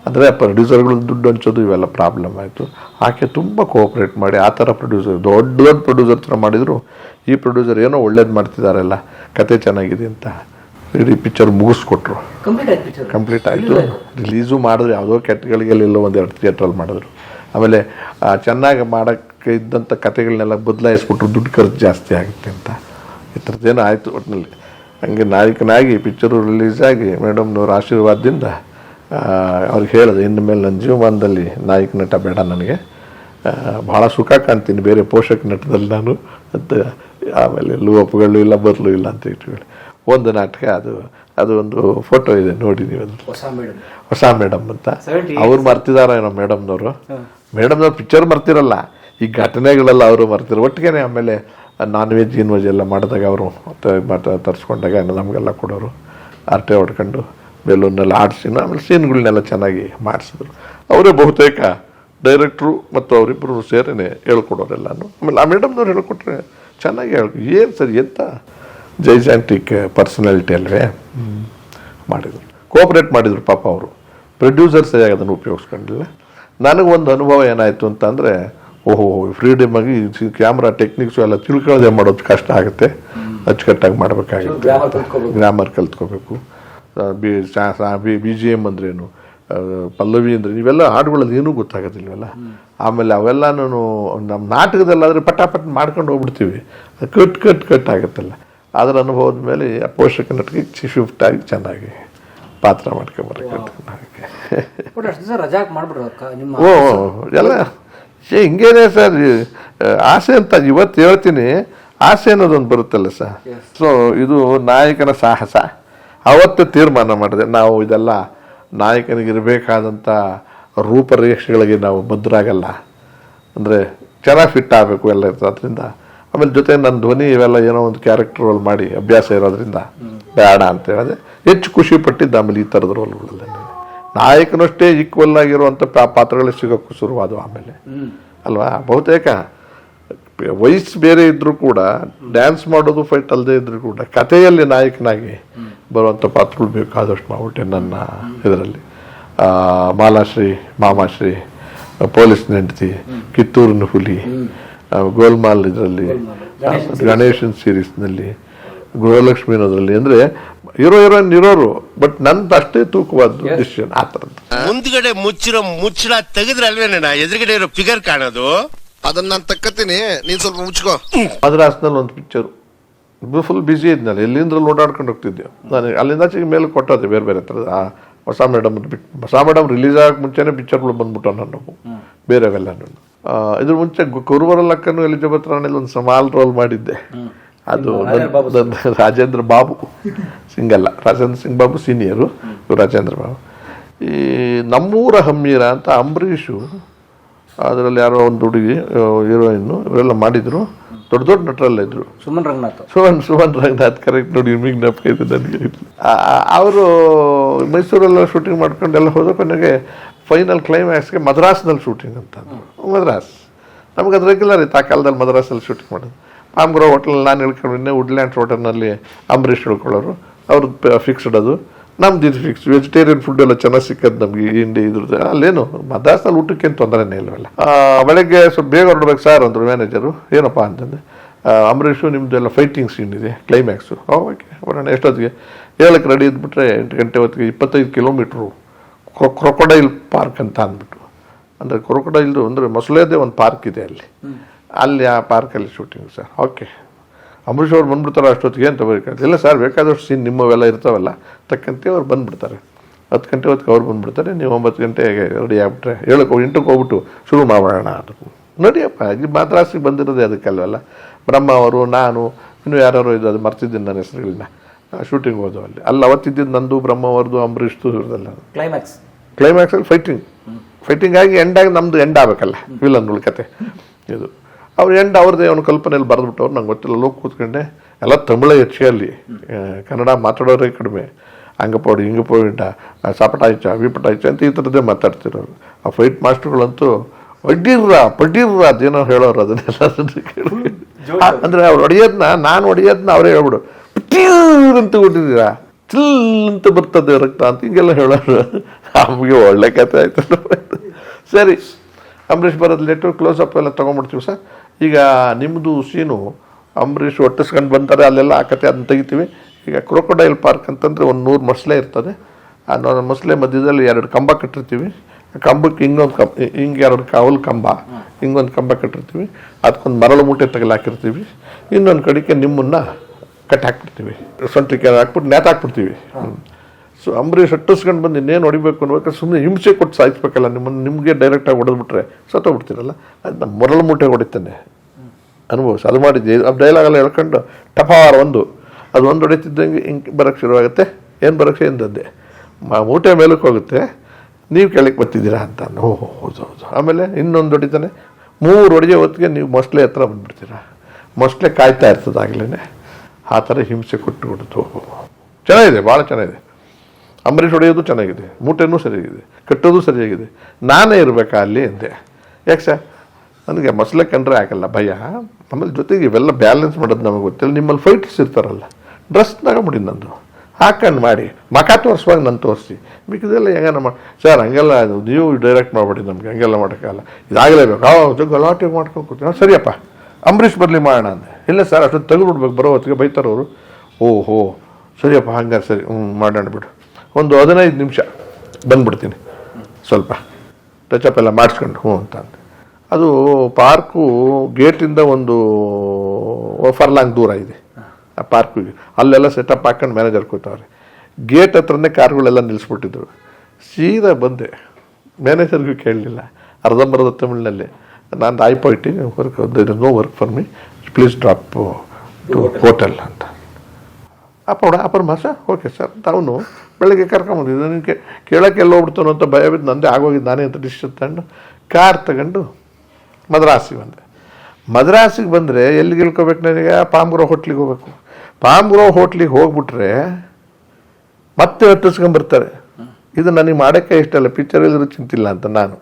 ಅಂದರೆ ಪ್ರೊಡ್ಯೂಸರ್ಗಳು ದುಡ್ಡು ಹಂಚೋದು ಇವೆಲ್ಲ ಪ್ರಾಬ್ಲಮ್ ಆಯಿತು. ಆಕೆ ತುಂಬ ಕೋಆಪ್ರೇಟ್ ಮಾಡಿ ಆ ಥರ ಪ್ರೊಡ್ಯೂಸರ್ ದೊಡ್ಡ ದೊಡ್ಡ ಪ್ರೊಡ್ಯೂಸರ್ ಥರ ಮಾಡಿದರು ಈ ಪ್ರೊಡ್ಯೂಸರ್ ಏನೋ ಒಳ್ಳೇದು ಮಾಡ್ತಿದ್ದಾರಲ್ಲ ಕತೆ ಚೆನ್ನಾಗಿದೆ ಅಂತ ಇಡೀ ಪಿಕ್ಚರ್ ಮುಗಿಸ್ಕೊಟ್ರು. ಕಂಪ್ಲೀಟ್ ಆಯ್ತು ಪಿಕ್ಚರ್ ಕಂಪ್ಲೀಟ್ ಆಯಿತು. ರಿಲೀಸು ಮಾಡಿದ್ರು ಯಾವುದೋ ಕೆಟ್ಟಗಳಿಗೆಲ್ಲ ಒಂದು ಎರಡು ಥಿಯೇಟ್ರಲ್ಲಿ ಮಾಡಿದ್ರು. ಆಮೇಲೆ ಚೆನ್ನಾಗಿ ಮಾಡೋಕ್ಕೆ ಇದ್ದಂಥ ಕತೆಗಳನ್ನೆಲ್ಲ ಬದಲಾಯಿಸ್ಬಿಟ್ರು ದುಡ್ಡು ಖರ್ಚು ಜಾಸ್ತಿ ಆಗುತ್ತೆ ಅಂತ. ಈ ಥರದ್ದೇನೋ ಆಯಿತು ಒಟ್ಟಿನಲ್ಲಿ ಹಂಗೆ ನಾಯಕನಾಗಿ ಪಿಕ್ಚರು ರಿಲೀಸ್ ಆಗಿ ಮೇಡಮ್ನವ್ರ ಆಶೀರ್ವಾದದಿಂದ ಅವ್ರಿಗೆ ಹೇಳಿದೆ ಇನ್ನು ಮೇಲೆ ನನ್ನ ಜೀವಮಾನದಲ್ಲಿ ನಾಯಕ ನಟ ಬೇಡ ನನಗೆ. ಭಾಳ ಸುಖ ಕಾಣ್ತೀನಿ ಬೇರೆ ಪೋಷಕ ನಟದಲ್ಲಿ ನಾನು ಅಂತ. ಆಮೇಲೆ ಎಲ್ಲೂ ಒಪ್ಪುಗಳು ಇಲ್ಲ ಬರಲು ಇಲ್ಲ ಅಂತ ಇಟ್ಕೊಳ್ಳಿ. ಒಂದು ನಾಟಕ ಅದು ಅದು ಒಂದು ಫೋಟೋ ಇದೆ ನೋಡಿ ನೀವು ಹೊಸ ಮೇಡಮ್. ಅಂತ. 78. ಅವ್ರು ಮರ್ತಿದಾರ ಏನೋ ಮೇಡಮ್ನವರು. ಮೇಡಮ್ನವ್ರು ಪಿಕ್ಚರ್ ಮರ್ತಿರಲ್ಲ. ಈ ಘಟನೆಗಳೆಲ್ಲ ಅವರು ಮರ್ತಿರೋ ಒಟ್ಟಿಗೆ ಆಮೇಲೆ ನಾನ್ ವೆಜ್ ಗಿನ್ ವೆಜ್ ಎಲ್ಲ ಮಾಡಿದಾಗ ಅವರು ತರಿಸ್ಕೊಂಡಾಗ ನಮಗೆಲ್ಲ ಕೊಡೋರು. ಅರ್ಟೆ ಹೊಡ್ಕೊಂಡು ಬೆಲೂನ್ನೆಲ್ಲ ಆಡಿಸಿ ಆಮೇಲೆ ಸೀನ್ಗಳನ್ನೆಲ್ಲ ಚೆನ್ನಾಗಿ ಮಾಡಿಸಿದ್ರು. ಅವರೇ ಬಹುತೇಕ ಡೈರೆಕ್ಟ್ರು ಮತ್ತು ಅವರಿಬ್ಬರು ಸೇರೇ ಹೇಳ್ಕೊಡೋರೆಲ್ಲನೂ. ಆಮೇಲೆ ಆ ಮೇಡಮ್ನವ್ರು ಹೇಳ್ಕೊಟ್ರೆ ಚೆನ್ನಾಗಿ ಹೇಳ್ಕೊ ಏನು ಸರಿ ಎಂಥ ಜೈಜಾಂಟಿಕ್ ಪರ್ಸನಾಲಿಟಿ ಅಲ್ವೇ? ಮಾಡಿದರು. ಕೋಆಪ್ರೇಟ್ ಮಾಡಿದರು ಪಾಪ ಅವರು. ಪ್ರೊಡ್ಯೂಸರ್ ಸರಿಯಾಗಿ ಅದನ್ನು ಉಪಯೋಗಿಸ್ಕೊಂಡಿಲ್ಲ. ಒಂದು ಅನುಭವ ಏನಾಯಿತು ಅಂತಂದರೆ ಓಹೋ ಫ್ರೀಡಮ್ ಆಗಿ ಕ್ಯಾಮ್ರಾ ಟೆಕ್ನಿಕ್ಸು ಎಲ್ಲ ತಿಳ್ಕೊಳ್ಳೋದೇ ಮಾಡೋದು ಕಷ್ಟ ಆಗುತ್ತೆ. ಅಚ್ಚುಕಟ್ಟಾಗಿ ಮಾಡಬೇಕಾಗಿತ್ತು. Grammar ಕಲ್ತ್ಕೋಬೇಕು. B B B G M ಅಂದ್ರೇನು ಪಲ್ಲವಿ ಅಂದ್ರೆ ಇವೆಲ್ಲ ಹಾಡುಗಳಲ್ಲಿ ಏನೂ ಗೊತ್ತಾಗೋದಿಲ್ವಲ್ಲ? ಆಮೇಲೆ ಅವೆಲ್ಲನೂ ನಮ್ಮ ನಾಟಕದಲ್ಲಾದರೆ ಪಟಾಪಟ್ ಮಾಡ್ಕೊಂಡು ಹೋಗ್ಬಿಡ್ತೀವಿ. ಕಟ್ ಕಟ್ ಕಟ್ ಆಗುತ್ತಲ್ಲ. ಅದರ ಅನುಭವದ ಮೇಲೆ ಆ ಪೋಷಕ ನಟಿಗೆ ಶಿಫ್ಟ್ ಆಗಿ ಚೆನ್ನಾಗಿ ಪಾತ್ರ ಮಾಡ್ಕೊಂಬರ್ಕೊಂಡು ಓ ಎಲ್ಲ ಹಿಂಗೇನೆ ಸರ್ ಆಸೆ ಅಂತ ಇವತ್ತು ಹೇಳ್ತೀನಿ. ಆಸೆ ಅನ್ನೋದೊಂದು ಬರುತ್ತಲ್ಲ ಸರ್? ಸೊ ಇದು ನಾಯಕನ ಸಾಹಸ. ಅವತ್ತು ತೀರ್ಮಾನ ಮಾಡಿದೆ. ನಾವು ಇದೆಲ್ಲ ನಾಯಕನಿಗಿರಬೇಕಾದಂಥ ರೂಪರೇಷೆಗಳಿಗೆ ನಾವು ಬದ್ಧರಾಗಲ್ಲ ಅಂದರೆ ಚೆನ್ನಾಗಿ ಫಿಟ್ ಆಗಬೇಕು ಎಲ್ಲ ಇರ್ತದೆ. ಅದರಿಂದ ಆಮೇಲೆ ಜೊತೆ ನನ್ನ ಧ್ವನಿ ಇವೆಲ್ಲ ಏನೋ ಒಂದು ಕ್ಯಾರೆಕ್ಟರ್ ರೋಲ್ ಮಾಡಿ ಅಭ್ಯಾಸ ಇರೋದ್ರಿಂದ ಬೇಡ ಅಂತ ಹೇಳಿದೆ. ಹೆಚ್ಚು ಖುಷಿ ಪಟ್ಟಿದ್ದು ಆಮೇಲೆ ಈ ಥರದ ರೋಲ್ಗಳಲ್ಲಿ ನಾಯಕನಷ್ಟೇ ಈಕ್ವಲ್ ಆಗಿರುವಂಥ ಪಾತ್ರಗಳೇ ಸಿಗೋಕ್ಕೂ ಶುರುವಾದವು ಆಮೇಲೆ. ಅಲ್ವಾ? ಬಹುತೇಕ ವಯಸ್ಸು ಬೇರೆ ಇದ್ದರೂ ಕೂಡ ಡ್ಯಾನ್ಸ್ ಮಾಡೋದು ಫೈಟ್ ಅಲ್ಲದೆ ಇದ್ದರೂ ಕೂಡ ಕಥೆಯಲ್ಲಿ ನಾಯಕನಾಗಿ ಬರುವಂಥ ಪಾತ್ರಗಳು ಬೇಕಾದಷ್ಟು ಮಾಡ್ಬಿಟ್ಟೆ ನನ್ನ ಇದರಲ್ಲಿ. ಆ, ಮಾಲಾಶ್ರೀ ಮಾಮಾಶ್ರೀ ಪೊಲೀಸ್ ಹೆಂಡತಿ ಕಿತ್ತೂರಿನ ಹುಲಿ ಗೋಲ್ಮಾಲ್ ಇದರಲ್ಲಿ ಗಣೇಶನ್ ಸೀರೀಸ್ನಲ್ಲಿ ಗೃಹಲಕ್ಷ್ಮಿ ಅನ್ನೋದ್ರಲ್ಲಿ. ಅಂದರೆ ಹೀರೋ ಹೀರೋಯಿನ್ ಇರೋರು ಬಟ್ ನಂದು ಅಷ್ಟೇ ತೂಕವಾದ್ದು ಡಿಸಿಷನ್ ಆ ಥರದ್ದು. ಮುಂದ್ಗಡೆ ಮುಚ್ಚಿರೋ ಮುಚ್ಚಳ ತೆಗೆದ್ರೆ ಅಲ್ವೇನ ಎದುರುಗಡೆ ಇರೋ ಫಿಗರ್ ಕಾಣೋದು? ಅದನ್ನ ನಾನು ತಕ್ಕತ್ತೀನಿ ನೀನ್ ಸ್ವಲ್ಪ ಮುಚ್ಕೋ. ಮದ್ರಾಸ್ನಲ್ಲಿ ಒಂದು ಪಿಕ್ಚರು ಫುಲ್ ಬ್ಯುಸಿ ಇದ್ನಲ್ಲ ಎಲ್ಲಿಂದ್ರಲ್ಲಿ ಓಡಾಡ್ಕೊಂಡು ಹೋಗ್ತಿದ್ದೆ ನಾನು ಅಲ್ಲಿಂದ ಆಚೆಗೆ ಮೇಲೆ ಕೊಟ್ಟದ್ದೆ ಬೇರೆ ಬೇರೆ ಥರದ ಆ ಹೊಸ ಮೇಡಮ್ ಬಿಟ್ಟು ಹೊಸ ಮೇಡಮ್ ರಿಲೀಸ್ ಆಗಕ್ಕೆ ಮುಂಚೆನೇ ಪಿಕ್ಚರ್ಗಳು ಬಂದ್ಬಿಟ್ಟು ನಾನು ಬೇರೆವೆಲ್ಲ ಇದ್ರ ಮುಂಚೆ ಕುರುವರ ಲಕ್ಕನು ಎಲಿಜಬೆತ್ ರಾಣಿಲಿ ಒಂದು ಸಮಾಲ್ ರೋಲ್ ಮಾಡಿದ್ದೆ. ಅದು ರಾಜೇಂದ್ರ ಬಾಬು ಸಿಂಗಲ್ಲ. ರಾಜೇಂದ್ರ ಸಿಂಗ್ ಬಾಬು ಸೀನಿಯರು ರಾಜೇಂದ್ರ ಬಾಬು. ಈ ನಮ್ಮೂರ ಹಮ್ಮೀರ ಅಂತ ಅಂಬರೀಷು ಅದರಲ್ಲಿ ಯಾರೋ ಒಂದು ಹುಡುಗಿ ಹೀರೋಯಿನ್ನು ಇವರೆಲ್ಲ ಮಾಡಿದ್ರು. ದೊಡ್ಡ ದೊಡ್ಡ ನಟರೆಲ್ಲ ಇದ್ರು. ಸುಮನ್ ರಂಗನಾಥ್. ಸುಮನ್ ಸುಮನ್ ರಂಗನಾಥ್ ಕರೆಕ್ಟ್ ನೋಡಿ ನಿಮಗೆ ಜ್ಞಾಪಕ ಇದೆ ನನಗೆ. ಅವರು ಮೈಸೂರಲ್ಲ ಶೂಟಿಂಗ್ ಮಾಡ್ಕೊಂಡು ಎಲ್ಲ ಹೋದ ಕೊನೆಗೆ ಫೈನಲ್ ಕ್ಲೈಮ್ಯಾಕ್ಸ್ಗೆ ಮದ್ರಾಸ್ನಲ್ಲಿ ಶೂಟಿಂಗ್ ಅಂತ. ಮದ್ರಾಸ್. ನಮ್ಗೆ ಅದು ರೆಗ್ಯುಲರ್ ಇತ್ತು. ಆ ಕಾಲದಲ್ಲಿ ಮದ್ರಾಸಲ್ಲಿ ಶೂಟಿಂಗ್ ಮಾಡೋದು. ಪಾಮ್ಗ್ರೋ ಹೋಟೆಲ್ ನಾನು ಹೇಳ್ಕೊಂಡು ಇನ್ನೇ ವುಡ್ಲ್ಯಾಂಡ್ ಹೋಟೆಲ್ನಲ್ಲಿ ಅಂಬರೀಷ್ ಹಿಡ್ಕೊಳ್ಳೋರು ಅವ್ರದ್ದು ಫಿಕ್ಸ್ಡ್ ಅದು. ನಮ್ದು ಇದು ಫಿಕ್ಸ್ ವೆಜಿಟೇರಿಯನ್ ಫುಡ್ ಎಲ್ಲ ಚೆನ್ನಾಗಿ ಸಿಕ್ಕದು ನಮಗೆ ಇಂಡಿ ಇದ್ರದ್ದು. ಅಲ್ಲೇನು ಮದ್ರಾಸ್ನಲ್ಲಿ ಊಟಕ್ಕೇನು ತೊಂದರೆನೇ ಇಲ್ಲವಲ್ಲ ಬೆಳಗ್ಗೆ ಸ್ವಲ್ಪ ಬೇಗ ಹೊರಡ್ಬೇಕು ಸರ್ ಅಂದರು ಮ್ಯಾನೇಜರು ಏನಪ್ಪ ಅಂತಂದರೆ ಅಂಬರೀಷು ನಿಮ್ಮದೆಲ್ಲ ಫೈಟಿಂಗ್ ಸೀನ್ ಇದೆ ಕ್ಲೈಮ್ಯಾಕ್ಸು ಓಕೆ ಬರೋಣ ಎಷ್ಟೊತ್ತಿಗೆ? ಹೇಳಕ್ಕೆ ರೆಡಿ ಇದ್ಬಿಟ್ರೆ ಎಂಟು ಗಂಟೆ ಹೊತ್ತಿಗೆ ಇಪ್ಪತ್ತೈದು ಕಿಲೋಮೀಟ್ರು ಕ್ರೊಕೊಡೈಲ್ ಪಾರ್ಕ್ ಅಂತ ಅಂದ್ಬಿಟ್ಟು. ಅಂದರೆ ಕ್ರೊಕೊಡೈಲ್ದು ಅಂದರೆ ಮೊಸಳೆದೇ ಒಂದು ಪಾರ್ಕ್ ಇದೆ ಅಲ್ಲಿ. ಅಲ್ಲಿ ಆ ಪಾರ್ಕಲ್ಲಿ ಶೂಟಿಂಗ್ ಸರ್ ಓಕೆ ಅಂಬರೀಷ್ ಅವ್ರು ಬಂದ್ಬಿಡ್ತಾರೆ ಅಷ್ಟೊತ್ತಿಗೆ ಅಂತ ಬೇಕಾದ್ರೆ ಇಲ್ಲ ಸರ್ ಬೇಕಾದಷ್ಟು ಸೀನ್ ನಿಮ್ಮವೆಲ್ಲ ಇರ್ತಾವಲ್ಲ ತಕ್ಕಂತೆ ಅವ್ರು ಬಂದ್ಬಿಡ್ತಾರೆ. ಹತ್ತು ಗಂಟೆ ಹೊತ್ತಿಗೆ ಅವ್ರು ಬಂದ್ಬಿಡ್ತಾರೆ ನೀವು ಒಂಬತ್ತು ಗಂಟೆಗೆ ರೆಡಿ ಆಗ್ಬಿಟ್ರೆ ಹೇಳಕ್ಕೆ ಎಂಟಕ್ಕೆ ಹೋಗ್ಬಿಟ್ಟು ಶುರು ಮಾಡೋಣ ಅದು. ನಡಿಯಪ್ಪ ಈ ಮದ್ರಾಸಿಗೆ ಬಂದಿರೋದೇ ಅದಕ್ಕಲ್ವಲ್ಲ ಬ್ರಹ್ಮ ಅವರು ನಾನು ಇನ್ನೂ ಯಾರು ಇದು ಅದು ಮರ್ತಿದ್ದೀನಿ ನನ್ನ ಹೆಸರುಗಳನ್ನ. ಶೂಟಿಂಗ್ ಹೋದವು ಅಲ್ಲಿ. ಅಲ್ಲಿ ಅವತ್ತಿದ್ದು ನಂದು ಬ್ರಹ್ಮವರ್ದು ಅಂಬರೀಷ್ದು ಇರೋದಲ್ಲ ಕ್ಲೈಮ್ಯಾಕ್ಸ್ ಕ್ಲೈಮ್ಯಾಕ್ಸಲ್ಲಿ ಫೈಟಿಂಗ್ ಫೈಟಿಂಗ್ ಆಗಿ ಎಂಡಾಗಿ ನಮ್ಮದು ಎಂಡ್ ಆಗಬೇಕಲ್ಲ ವಿಲನ್ಗಳ ಉಳ್ಕತೆ ಇದು. ಅವ್ರು ಎಂಡ್ ಅವ್ರದ್ದೇ ಅವ್ನ ಕಲ್ಪನೆಯಲ್ಲಿ ಬರೆದ್ಬಿಟ್ಟವ್ರು ನಂಗೆ ಗೊತ್ತಿಲ್ಲ. ಲೋಕ ಕೂತ್ಕೊಂಡೆ ಎಲ್ಲ ತಮಿಳೇ ಹೆಚ್ಚಿಗೆ ಅಲ್ಲಿ ಕನ್ನಡ ಮಾತಾಡೋರೇ ಕಡಿಮೆ. ಹಂಗೆ ಪೋಡಿ ಹಿಂಗೆ ಪೋಡಿಂಟ ಸಾಪಟಾಯ್ಚ ವಿಪಟಾಯ್ಚ ಅಂತ ಈ ಥರದ್ದೇ ಮಾತಾಡ್ತಿರೋರು. ಆ ಫೈಟ್ ಮಾಸ್ಟರ್ಗಳಂತೂ ಒಡ್ಡಿರ್ರ ಪಡ್ಡಿರ್ರ ಅದೇನೋ ಹೇಳೋರು ಅದನ್ನೆಲ್ಲ ಅದನ್ನ ಕೇಳಿ. ಅಂದ್ರೆ ಅವ್ರು ಹೊಡೆಯೋದನ್ನ ನಾನು ಹೊಡೆಯೋದನ್ನ ಅವರೇ ಹೇಳ್ಬಿಡು. ಅಂತ ಕೊಟ್ಟಿದ್ದೀರಾ? ಚಿಲ್ ಅಂತ ಬರ್ತದೆ ರಕ್ತ ಅಂತ ಹಿಂಗೆಲ್ಲ ಹೇಳೋರು. ನಮಗೆ ಒಳ್ಳೆ ಕತೆ ಆಯ್ತು. ಸರಿ ಅಂಬರೀಷ್ ಬರೋದು ಲೇಟು ಕ್ಲೋಸ್ ಅಪ್ ಎಲ್ಲ ತೊಗೊಂಡ್ಬಿಡ್ತೀವಿ ಸರ್. ಈಗ ನಿಮ್ಮದು ಸೀನು ಅಂಬರೀಷ್ ಒಟ್ಟಿಸ್ಕೊಂಡು ಬಂತಾರೆ ಅಲ್ಲೆಲ್ಲ ಆ ಕತೆ ಅದನ್ನ ತೆಗಿತೀವಿ. ಈಗ ಕ್ರೋಕೊಡೈಲ್ ಪಾರ್ಕ್ ಅಂತಂದರೆ ಒಂದು ನೂರು ಮೊಸಳೆ ಇರ್ತದೆ. ಆ ನೂರು ಮೊಸಳೆ ಮಧ್ಯದಲ್ಲಿ ಎರಡು ಕಂಬ ಕಟ್ಟಿರ್ತೀವಿ. ಕಂಬಕ್ಕೆ ಹಿಂಗೊಂದು ಕಂಬ ಹಿಂಗೆ ಎರಡು ಕಾವಲು ಕಂಬ, ಹಿಂಗೊಂದು ಕಂಬ ಕಟ್ಟಿರ್ತೀವಿ. ಅದಕ್ಕೊಂದು ಮರಳು ಮೂಟೆ ತಗಲಾಕಿರ್ತೀವಿ ಇನ್ನೊಂದು ಕಡೆಗೆ ನಿಮ್ಮನ್ನು ಕಟ್ ಹಾಕ್ಬಿಡ್ತೀವಿ. ಸೊಂಟಿಗೆ ಹಾಕ್ಬಿಟ್ಟು ನೇತು ಹಾಕ್ಬಿಡ್ತೀವಿ ಸೊ ಅಂಬರೀಷ್ ಅಟ್ಟಿಸ್ಕೊಂಡು ಬಂದು ಇನ್ನೇನು ಹೊಡಿಬೇಕು ಅನ್ಬೇಕಾದ್ರೆ ಸುಮ್ಮನೆ ಹಿಂಸೆ ಕೊಟ್ಟು ಸಾಯಿಸ್ಬೇಕಲ್ಲ ನಿಮ್ಮನ್ನು ನಿಮಗೆ ಡೈರೆಕ್ಟಾಗಿ ಹೊಡೆದ್ಬಿಟ್ರೆ ಸತ್ತೋಗ್ಬಿಡ್ತೀರಲ್ಲ? ಅದನ್ನ ಮರಳು ಮೂಟೆ ಹೊಡಿತಾನೆ. ಅನುಭವಿಸಿ ಅದು ಮಾಡಿದ್ದೆ. ಆ ಡೈಲಾಗೆಲ್ಲ ಹೇಳ್ಕೊಂಡು ಟಪಾರ್ ಒಂದು. ಅದು ಒಂದು ಹೊಡಿತಿದ್ದಂಗೆ ಹಿಂಗೆ ಬರೋಕ್ಕೆ ಶುರುವಾಗುತ್ತೆ. ಏನು ಬರೋಕ್ಕೆ ಎಂದದ್ದೆ. ಮೂಟೆ ಮೇಲಕ್ಕೆ ಹೋಗುತ್ತೆ. ನೀವು ಕೇಳಕ್ಕೆ ಬರ್ತಿದ್ದೀರಾ ಅಂತ ಓ ಹೌದು ಹೌದು ಆಮೇಲೆ ಇನ್ನೊಂದು ಹೊಡಿತಾನೆ. ಮೂರು ಹೊಡೆಯೋ ಹೊತ್ತಿಗೆ ನೀವು ಮೊಸಳೆ ಹತ್ರ ಬಂದುಬಿಡ್ತೀರಾ. ಮೊಸಳೆ ಕಾಯ್ತಾ ಇರ್ತದೆ ಆಗಲೇ ಆ ಥರ ಹಿಂಸೆ ಕೊಟ್ಟು ಬಿಡ್ತು ಚೆನ್ನಾಗಿದೆ, ಭಾಳ ಚೆನ್ನಾಗಿದೆ. ಅಂಬರೀಷ್ ಹೊಡೆಯೋದು ಚೆನ್ನಾಗಿದೆ, ಮೂಟೆನೂ ಸರಿಯಾಗಿದೆ, ಕಟ್ಟೋದು ಸರಿಯಾಗಿದೆ. ನಾನೇ ಇರಬೇಕಾ ಅಲ್ಲಿ ಅಂದೆ. ಯಾಕೆ ಸರ್? ನನಗೆ ಮಸಲೆ ಕಂಡ್ರೆ ಆಗಲ್ಲ ಭಯ? ಆಮೇಲೆ ಜೊತೆಗೆ ಇವೆಲ್ಲ ಬ್ಯಾಲೆನ್ಸ್ ಮಾಡೋದು ನಮಗೆ ಗೊತ್ತಿಲ್ಲ. ನಿಮ್ಮಲ್ಲಿ ಫೈಟ್ಸ್ ಇರ್ತಾರಲ್ಲ ಡ್ರೆಸ್ ತಗೊಂಬಿಡಿ ನಂದು. ಹಾಕೊಂಡು ಮಾಡಿ, ಮಕ ತೋರಿಸುವಾಗ ನಾನು ತೋರಿಸಿ. ಮಿಕ್ಕಿದೆಲ್ಲ ಹೆಂಗನ ಮಾಡಿ ಸರ್, ಹಂಗೆಲ್ಲ ನೀವು ಡೈರೆಕ್ಟ್ ಮಾಡಬೇಡಿ ನಮಗೆ, ಹಂಗೆಲ್ಲ ಮಾಡೋಕ್ಕಲ್ಲ ಇದಾಗಲೇಬೇಕು. ಹೌದು ಗಲಾಟೆ ಮಾಡ್ಕೊಂಡು ಸರಿಯಪ್ಪ. ಅಂಬರೀಷ್ ಬರಲಿ ಮಾಡೋಣ ಅಂದೆ. ಇಲ್ಲ ಸರ್, ಅಷ್ಟೊತ್ತು ತೆಗೆದುಬಿಡ್ಬೇಕು, ಬರೋ ಹೊತ್ತಿಗೆ ಬೈತಾರವರು ಓಹೋ, ಸರಿಯಪ್ಪ, ಹಂಗಾರೆ ಸರಿ ಹ್ಞೂ ಮಾಡೋಣ ಬಿಡು. ಒಂದು ಹದಿನೈದು ನಿಮಿಷ ಬಂದ್ಬಿಡ್ತೀನಿ. ಸ್ವಲ್ಪ ಟಚಪ್ ಎಲ್ಲ ಮಾಡಿಸ್ಕೊಂಡು ಹ್ಞೂ ಅಂತ ಅಂದೆ. ಪಾರ್ಕು ಗೇಟಿಂದ ಒಂದು ಫರ್ಲಾಂಗ್ ದೂರ ಇದೆ. ಆ ಪಾರ್ಕಿಗೆ ಅಲ್ಲೆಲ್ಲ ಸೆಟಪ್ ಹಾಕೊಂಡು ಮ್ಯಾನೇಜರ್ ಕೂತವ್ರೆ. ಗೇಟ್ ಹತ್ರನೇ ಕಾರ್ಗಳೆಲ್ಲ ನಿಲ್ಲಿಸ್ಬಿಟ್ಟಿದ್ರು ಸೀದಾ ಬಂದೆ. ಮ್ಯಾನೇಜರ್ಗೂ ಕೇಳಲಿಲ್ಲ. ಅರ್ಧಂಬರ್ಧ ತಮಿಳಿನಲ್ಲಿ. ನಾನು ಆಯ್ಪೋಯ್ಟಿ work no work for me please drop to hotel ಅಂತ. ಅಪ್ಪಡ ಅಪ್ಪರ ಮಾಸ ಓಕೆ ಸರ್ ತಾವು ಬೆಳಗ್ಗೆ ಕರ್ಕೊಂಬಂದಿದ್ದು ನನಗೆ ಕೇಳೋಕ್ಕೆ ಎಲ್ಲ ಹೋಗ್ಬಿಡ್ತಾನೋ ಅಂತ ಭಯ ಬಿದ್ದು ನಂದೇ ಆಗೋಗಿದ್ದು ನಾನೇ ಅಂತ ಡಿಶ್ ತಗೊಂಡು ಕಾರ್ ತಗೊಂಡು ಮದ್ರಾಸಿಗೆ ಬಂದೆ. ಮದ್ರಾಸಿಗೆ ಬಂದರೆ ಎಲ್ಲಿಗೆ ಇಳ್ಕೊಬೇಕು ನನಗೆ? ಪಾಮ್ಗ್ರೋ ಹೋಟ್ಲಿಗೆ ಹೋಗ್ಬೇಕು. ಪಾಮ್ಗ್ರೋ ಹೋಟ್ಲಿಗೆ ಹೋಗ್ಬಿಟ್ರೆ ಮತ್ತೆ ಹತ್ತಿಸ್ಕೊಂಬರ್ತಾರೆ ಇದು ನನಗೆ ಮಾಡೋಕ್ಕೆ ಇಷ್ಟ ಇಲ್ಲ. ಪಿಕ್ಚರಲ್ಲಿ ಚಿಂತಿಲ್ಲ ಅಂತ ನಾನು.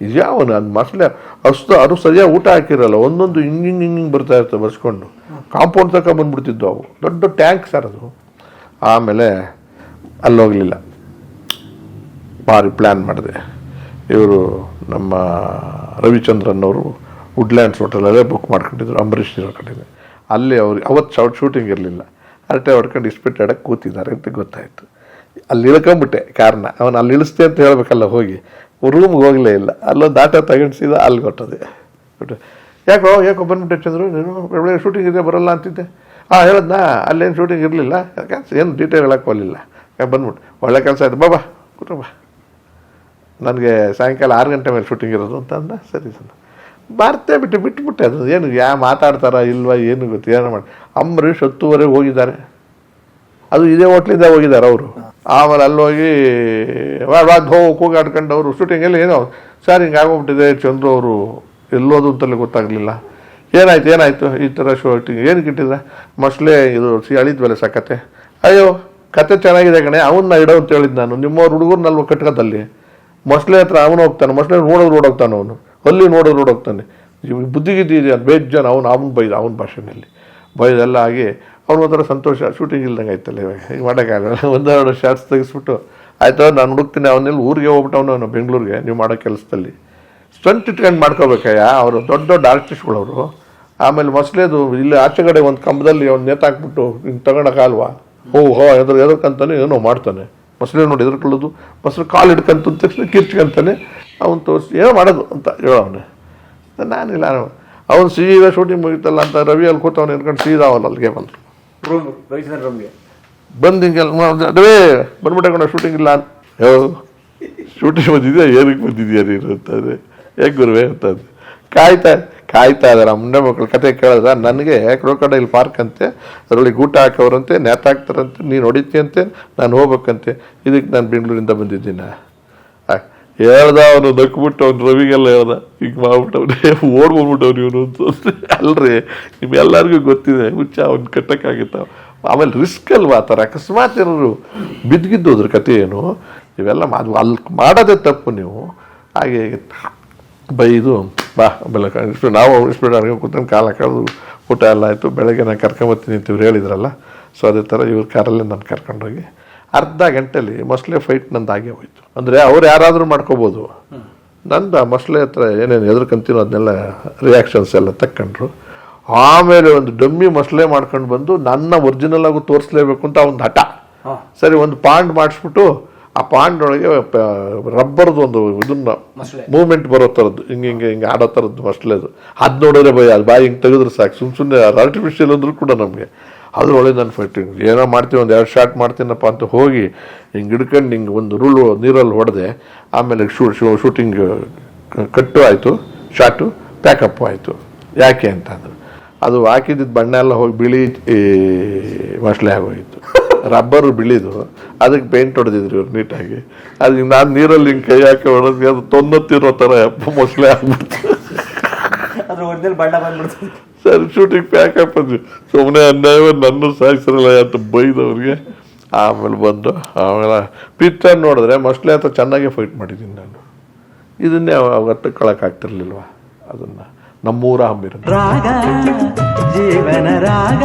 ಇದ್ಯಾವನು? ಅದು ಮಸಲೆ ಅಷ್ಟು ಅದು ಸರಿಯಾಗಿ ಊಟ ಹಾಕಿರಲ್ಲ. ಒಂದೊಂದು ಹಿಂಗಿಂಗ್ ಹಿಂಗೆ ಹಿಂಗೆ ಹಿಂಗೆ ಬರ್ತಾ ಇರ್ತವೆ ಬರ್ಸ್ಕೊಂಡು. ಕಾಂಪೌಂಡ್ ತನಕ ಬಂದ್ಬಿಡ್ತಿದ್ದು ಅವು. ದೊಡ್ಡ ಟ್ಯಾಂಕ್ ಸರ್ ಅದು. ಆಮೇಲೆ ಅಲ್ಲೋಗಲಿಲ್ಲ. ಭಾರಿ ಪ್ಲ್ಯಾನ್ ಮಾಡಿದೆ. ಇವರು ನಮ್ಮ ರವಿಚಂದ್ರನ್ ಅವರು ವುಡ್ಲ್ಯಾಂಡ್ಸ್ ಹೋಟೆಲಲ್ಲೇ ಬುಕ್ ಮಾಡ್ಕೊಂಡಿದ್ರು, ಅಂಬರೀಷ್ ಇರೋ ಅಲ್ಲಿ ಅವ್ರಿಗೆ ಅವತ್ತು ಶಾರ್ಟ್ ಶೂಟಿಂಗ್ ಇರಲಿಲ್ಲ. ಅರಟೆ ಹೊಡ್ಕೊಂಡು ಇಸ್ಪಿಟ್ ಆಡಕ್ಕೆ ಕೂತಿದ್ದಾರೆ ಅಂತ ಗೊತ್ತಾಯಿತು. ಅಲ್ಲಿ ಇಳ್ಕೊಂಬಿಟ್ಟೆ ಕಾರಣ ಅವನು ಅಲ್ಲಿ ಇಳಿಸ್ತೆ ಅಂತ ಹೇಳಬೇಕಲ್ಲ ಹೋಗಿ. ರೂಮ್ಗೆ ಹೋಗಲೇ ಇಲ್ಲ. ಅಲ್ಲೊಂದು ಆಟ ತಗೊಂಡ್ಸಿದ ಸೀದಾ ಅಲ್ಲಿ ಕೊಟ್ಟದೆ. ಬಿಟ್ಟು ಯಾಕೋ ಯಾಕೋ ಬಂದ್ಬಿಟ್ಟು ಚಂದ್ರು ನೀನು ಒಳ್ಳೆ ಶೂಟಿಂಗ್ ಇದೆ, ಬರಲ್ಲ ಅಂತಿದ್ದೆ. ಹಾಂ ಹೇಳಿದ್ನಾ? ಅಲ್ಲೇನು ಶೂಟಿಂಗ್ ಇರಲಿಲ್ಲ. ಯಾಕೆ ಏನು ಡೀಟೇಲ್ ಹೇಳಕ್ಕೆ ಹೋಗಲಿಲ್ಲ. ಯಾಕೆ ಬಂದ್ಬಿಟ್ಟು ಒಳ್ಳೆ ಕೆಲಸ ಆಯಿತು. ಬಾಬಾ ಕುಟುಂಬ ನನಗೆ ಸಾಯಂಕಾಲ ಆರು ಗಂಟೆ ಮೇಲೆ ಶೂಟಿಂಗ್ ಇರೋದು ಅಂತ ಅಂದ. ಸರಿ, ಸರ್. ಬರ್ತೇ, ಬಿಟ್ಟು, ಬಿಟ್ಬಿಟ್ಟೆ ಅದು. ಏನು, ಯಾ, ಮಾತಾಡ್ತಾರ ಇಲ್ವಾ, ಏನು ಗೊತ್ತು, ಏನೋ ಮಾಡಿ. ಅಂಬರೀಷ್ ಹತ್ತುವರೆಗೆ ಹೋಗಿದ್ದಾರೆ. ಅದು ಇದೇ ಹೋಟ್ಲಿಂದ ಹೋಗಿದ್ದಾರೆ ಅವರು. ಆಮೇಲೆ ಅಲ್ಲಿ ಹೋಗಿ ಹೋಗಿ ಕೂಗಾಡ್ಕೊಂಡು ಅವರು ಶೂಟಿಂಗಲ್ಲಿ ಏನೋ. ಸರ್, ಹಿಂಗೆ ಆಗೋಗ್ಬಿಟ್ಟಿದೆ ಚಂದ್ರು ಅವರು. ಎಲ್ಲೋದು ಅಂತಲೇ ಗೊತ್ತಾಗಲಿಲ್ಲ. ಏನಾಯ್ತು, ಏನಾಯಿತು ಈ ಥರ ಶೂಟಿಂಗ್ ಏನು ಕಿಟ್ಟಿದ್ರೆ ಮೊಸಳೆ ಇದು ಸಿ ಅಳಿದ್ವಲ್ಲ ಕತೆ. ಅಯ್ಯೋ, ಕತೆ ಚೆನ್ನಾಗಿದೆ ಕಣೆ, ಅವನ್ನ ಇಡೋ ಅಂತ ಹೇಳಿದ್ದು ನಾನು. ನಿಮ್ಮವ್ರ ಹುಡುಗರ್ನಲ್ವ ಕಟ್ಕದಲ್ಲಿ ಮೊಸಳೆ ಹತ್ರ ಅವನು ಹೋಗ್ತಾನೆ ಮೊಸಳೆ ನೋಡೋದು ನೋಡೋಗ್ತಾನೆ ಅವನು. ಅಲ್ಲಿ ನೋಡೋದು ನೋಡೋಗ್ತಾನೆ ಹೋಗ್ತಾನೆ. ಇದೆ ಬೇಜ್ ಜನ ಅವನು ಅವನು ಬೈದ, ಅವನ ಭಾಷೆಯಲ್ಲಿ ಬೈದೆಲ್ಲ ಆಗಿ ಅವ್ನು ಒಂಥರ ಸಂತೋಷ ಶೂಟಿಂಗ್ ಇಲ್ದಂಗೆ ಆಯ್ತಲ್ಲ ಇವಾಗ. ಈಗ ಮಾಡೋಕ್ಕಾಗಲ್ಲ. ಒಂದೆರಡು ಶಾರ್ಟ್ಸ್ ತೆಗೆಸ್ಬಿಟ್ಟು, ಆಯಿತು, ನಾನು ಹುಡುಕ್ತೀನಿ ಅವನಲ್ಲಿ ಊರಿಗೆ ಹೋಗ್ಬಿಟ್ಟು ಅವನು, ಬೆಂಗಳೂರಿಗೆ, ನೀವು ಮಾಡೋ ಕೆಲಸದಲ್ಲಿ. ಸ್ಟಂಟ್ ಇಟ್ಕೊಂಡು ಮಾಡ್ಕೋಬೇಕಯ್ಯ ಅವರು ದೊಡ್ಡ ದೊಡ್ಡ ಆರ್ಟಿಸ್ಟ್ಗಳವರು. ಆಮೇಲೆ ಮೊಸಲೇದು ಇಲ್ಲಿ ಆಚೆ ಕಡೆ ಒಂದು ಕಂಬದಲ್ಲಿ ಅವ್ನು ನೇತಾಕ್ಬಿಟ್ಟು ಹಿಂಗೆ ತಗೊಳಕಾಲ್ವಾ ಹೋ ಹೋ ಎದ್ರ ಎದರ್ಕಂತಾನೆ ಏನೋ ಮಾಡ್ತಾನೆ. ಮೊಸಳೆ ನೋಡಿ ಎದುರ್ಕೊಳ್ಳೋದು ಮೊಸರು ಕಾಲು ಹಿಡ್ಕಂತ ತಕ್ಷಣ ಕಿರ್ಚ್ಕೊಂತಾನೆ ಅವ್ನು ತೋರಿಸಿ ಏನೋ ಮಾಡೋದು ಅಂತ ಹೇಳೋವನೆ. ನಾನಿಲ್ಲ ಅವನು ಸೀದಾ ಶೂಟಿಂಗ್ ಮುಗಿತಲ್ಲ ಅಂತ ರವಿ ಅಲ್ಲಿ ಕೂತವನು ಇಟ್ಕೊಂಡು ಸೀದಾ ಅವಲ್ಲ ಅಲ್ಲಿಗೆ ಬಂದರು. ಬಂದು ಹಿಂಗೆಲ್ಲ ಅದೇ ಬಂದ್ಬಿಟ್ಟೆ ಕಣ ಶೂಟಿಂಗ್ ಇಲ್ಲ ಶೂಟಿಂಗ್ ಬಂದಿದ್ಯಾ ಏನಕ್ಕೆ ಬಂದಿದ್ಯಾ ನೀನು ಅಂತಂದ್ರೆ. ಹೇಗೆ ಗುರುವೆ ಅಂತದ್ದು ಕಾಯ್ತಾ ಕಾಯ್ತಾ ಇದ್ದಾರೆ ಮುಂಡೆ ಮಕ್ಕಳು ಕತೆ ಕೇಳಿದ್ರೆ ನನಗೆ ಕ್ರೋಕಡೈಲ್ ಪಾರ್ಕ್ ಅಂತೆ, ಅದರಲ್ಲಿ ಗೂಟ ಹಾಕೋರಂತೆ ನೇತಾಕ್ತಾರಂತೆ ನೀನು ಹೊಡಿತೀಯಂತೆ ನಾನು ಹೋಗ್ಬೇಕಂತೆ. ಇದಕ್ಕೆ ನಾನು ಬೆಂಗಳೂರಿಂದ ಬಂದಿದ್ದೀನ. ಹೇಳ್ದ ಅವನು ನಕ್ಬಿಟ್ಟು ಅವ್ನು ರವಿಗೆಲ್ಲ ಹೇಳ್ದ. ಈಗ ಮಾಡ್ಬಿಟ್ಟವ್ರೆ ಓಡ್ ಬಂದ್ಬಿಟ್ಟವ್ರು ಇವನು ಅಂತ ಅಲ್ರಿ ನಿಮ್ಗೆಲ್ಲರಿಗೂ ಗೊತ್ತಿದೆ, ಹುಚ್ಚ, ಅವ್ನು ಕಟ್ಟಕ್ಕಾಗಿತ್ತ ಆಮೇಲೆ ರಿಸ್ಕ್ ಅಲ್ವಾ ಆ ಥರ? ಅಕಸ್ಮಾತ್ ಏನಾದ್ರು ಬಿದ್ದಿದ್ದು ಅದ್ರ ಕತೆ ಏನು? ಇವೆಲ್ಲ ಅದು ಅಲ್ಲಿ ಮಾಡೋದೇ ತಪ್ಪು ನೀವು. ಹಾಗೆ. ಬೈದು ಬಾ ಆಮೇಲೆ ಇಷ್ಟು ನಾವು ಇಷ್ಟು ನನಗೆ ಕೂತ್ಕೊಂಡು ಕಾಲ ಕಳೆದು ಊಟ ಎಲ್ಲ ಆಯಿತು ಬೆಳಗ್ಗೆ ನಾನು ಕರ್ಕೊಂಬತ್ತೀನಿ ಅಂತ ಇವ್ರು ಹೇಳಿದ್ರಲ್ಲ ಸೊ ಅದೇ ಥರ ಇವ್ರ ಕಾರಲ್ಲೇ ನಾನು ಕರ್ಕೊಂಡೋಗಿ ಅರ್ಧ ಗಂಟೆಲಿ ಮೊಸಳೆ ಫೈಟ್ ನಂದು ಆಗೇ ಹೋಯಿತು. ಅಂದರೆ ಅವ್ರು ಯಾರಾದರೂ ಮಾಡ್ಕೋಬೋದು. ನಂದು ಆ ಮೊಸಳೆ ಹತ್ರ ಏನೇನು ಎದುರ್ಕೊಂತೀನೋ ಅದನ್ನೆಲ್ಲ ರಿಯಾಕ್ಷನ್ಸ್ ಎಲ್ಲ ತಕ್ಕೊಂಡ್ರು. ಆಮೇಲೆ ಒಂದು ಡಮ್ಮಿ ಮೊಸಳೆ ಮಾಡ್ಕೊಂಡು ಬಂದು ನನ್ನ ಒರಿಜಿನಲ್ ಆಗು ತೋರಿಸ್ಲೇಬೇಕು ಅಂತ ಒಂದು ಹಠ. ಸರಿ ಒಂದು ಪಾಂಡ್ ಮಾಡಿಸ್ಬಿಟ್ಟು ಆ ಪಾಂಡ್ ಒಳಗೆ ರಬ್ಬರ್ದು ಒಂದು ಇದನ್ನ ಮೂವ್ಮೆಂಟ್ ಬರೋ ಥರದ್ದು ಹಿಂಗೆ ಹಿಂಗೆ ಹಿಂಗೆ ಆಡೋ ಥರದ್ದು ಮಸ್ಲೆ ಅದು. ನೋಡಿದ್ರೆ ಭಯ ಅದು ಬಾಯಿ ಹಿಂಗೆ ತೆಗೆದ್ರೆ ಸಾಕು. ಸುಮ್ಮ ಸುಮ್ಮನೆ ಆರ್ಟಿಫಿಷಿಯಲ್ ಅಂದ್ರೂ ಕೂಡ ನಮಗೆ. ಅದ್ರೊಳಗೆ ನಾನು ಫೈಟಿಂಗ್ ಏನೋ ಮಾಡ್ತೀವಿ ಒಂದು ಎರಡು ಶಾಟ್ ಮಾಡ್ತೀನಪ್ಪ ಅಂತ ಹೋಗಿ ಹಿಂಗೆ ಹಿಡ್ಕೊಂಡು ಹಿಂಗೆ ಒಂದು ರುಳು ನೀರಲ್ಲಿ ಹೊಡೆದೆ ಆಮೇಲೆ ಶೂ ಶೂಟಿಂಗ್ ಕಟ್ಟು ಆಯಿತು ಶಾಟು ಪ್ಯಾಕಪ್ ಆಯಿತು. ಯಾಕೆ ಅಂತಂದ್ರೆ ಅದು ಹಾಕಿದ್ದಿದ್ದು ಬಣ್ಣ ಎಲ್ಲ ಹೋಗಿ ಬಿಳಿ ಮಸ್ಲೆ ಆಗೋಯಿತು. ರಬ್ಬರು ಬಿಳಿದು ಅದಕ್ಕೆ ಪೇಂಟ್ ಹೊಡೆದಿದ್ರು ಇವ್ರು ನೀಟಾಗಿ. ಅದಕ್ಕೆ ನಾನು ನೀರಲ್ಲಿ ಹಿಂಗೆ ಕೈ ಹಾಕಿ ಹೊಡೆದ್ವಿ ಅದು ತೊನ್ನತ್ತಿರೋ ಥರ ಮೊಸಳೆ ಆಗ್ಬಿಡ್ತು. ಅದ್ರ ಒರಿಜಿನಲ್ ಬಣ್ಣ ಬಂದ್ಬಿಡ್ತು ಸರಿ ಶೂಟಿಂಗ್ ಪ್ಯಾಕ್ ಅಂದ್ವಿ ಸುಮ್ಮನೆ ಅನ್ಯಾಯ ನನ್ನ ಸಾಯಿಸಿರಲ್ಲ ಅಂತ ಬೈದವ್ರಿಗೆ. ಆಮೇಲೆ ಬಂದು ಆಮೇಲೆ ಪಿಕ್ಚರ್ ನೋಡಿದ್ರೆ ಮೊಸಳೆ ಅಂತ ಚೆನ್ನಾಗೆ ಫೈಟ್ ಮಾಡಿದ್ದೀನಿ ನಾನು. ಇದನ್ನೇ ಒತ್ತುಕೊಳ್ಳೋಕ್ಕಾಗ್ತಿರ್ಲಿಲ್ವ ಅದನ್ನು. ನಮ್ಮೂರ ಹಂಬಿರ ರಾಗ ಜೀವನ ರಾಗ.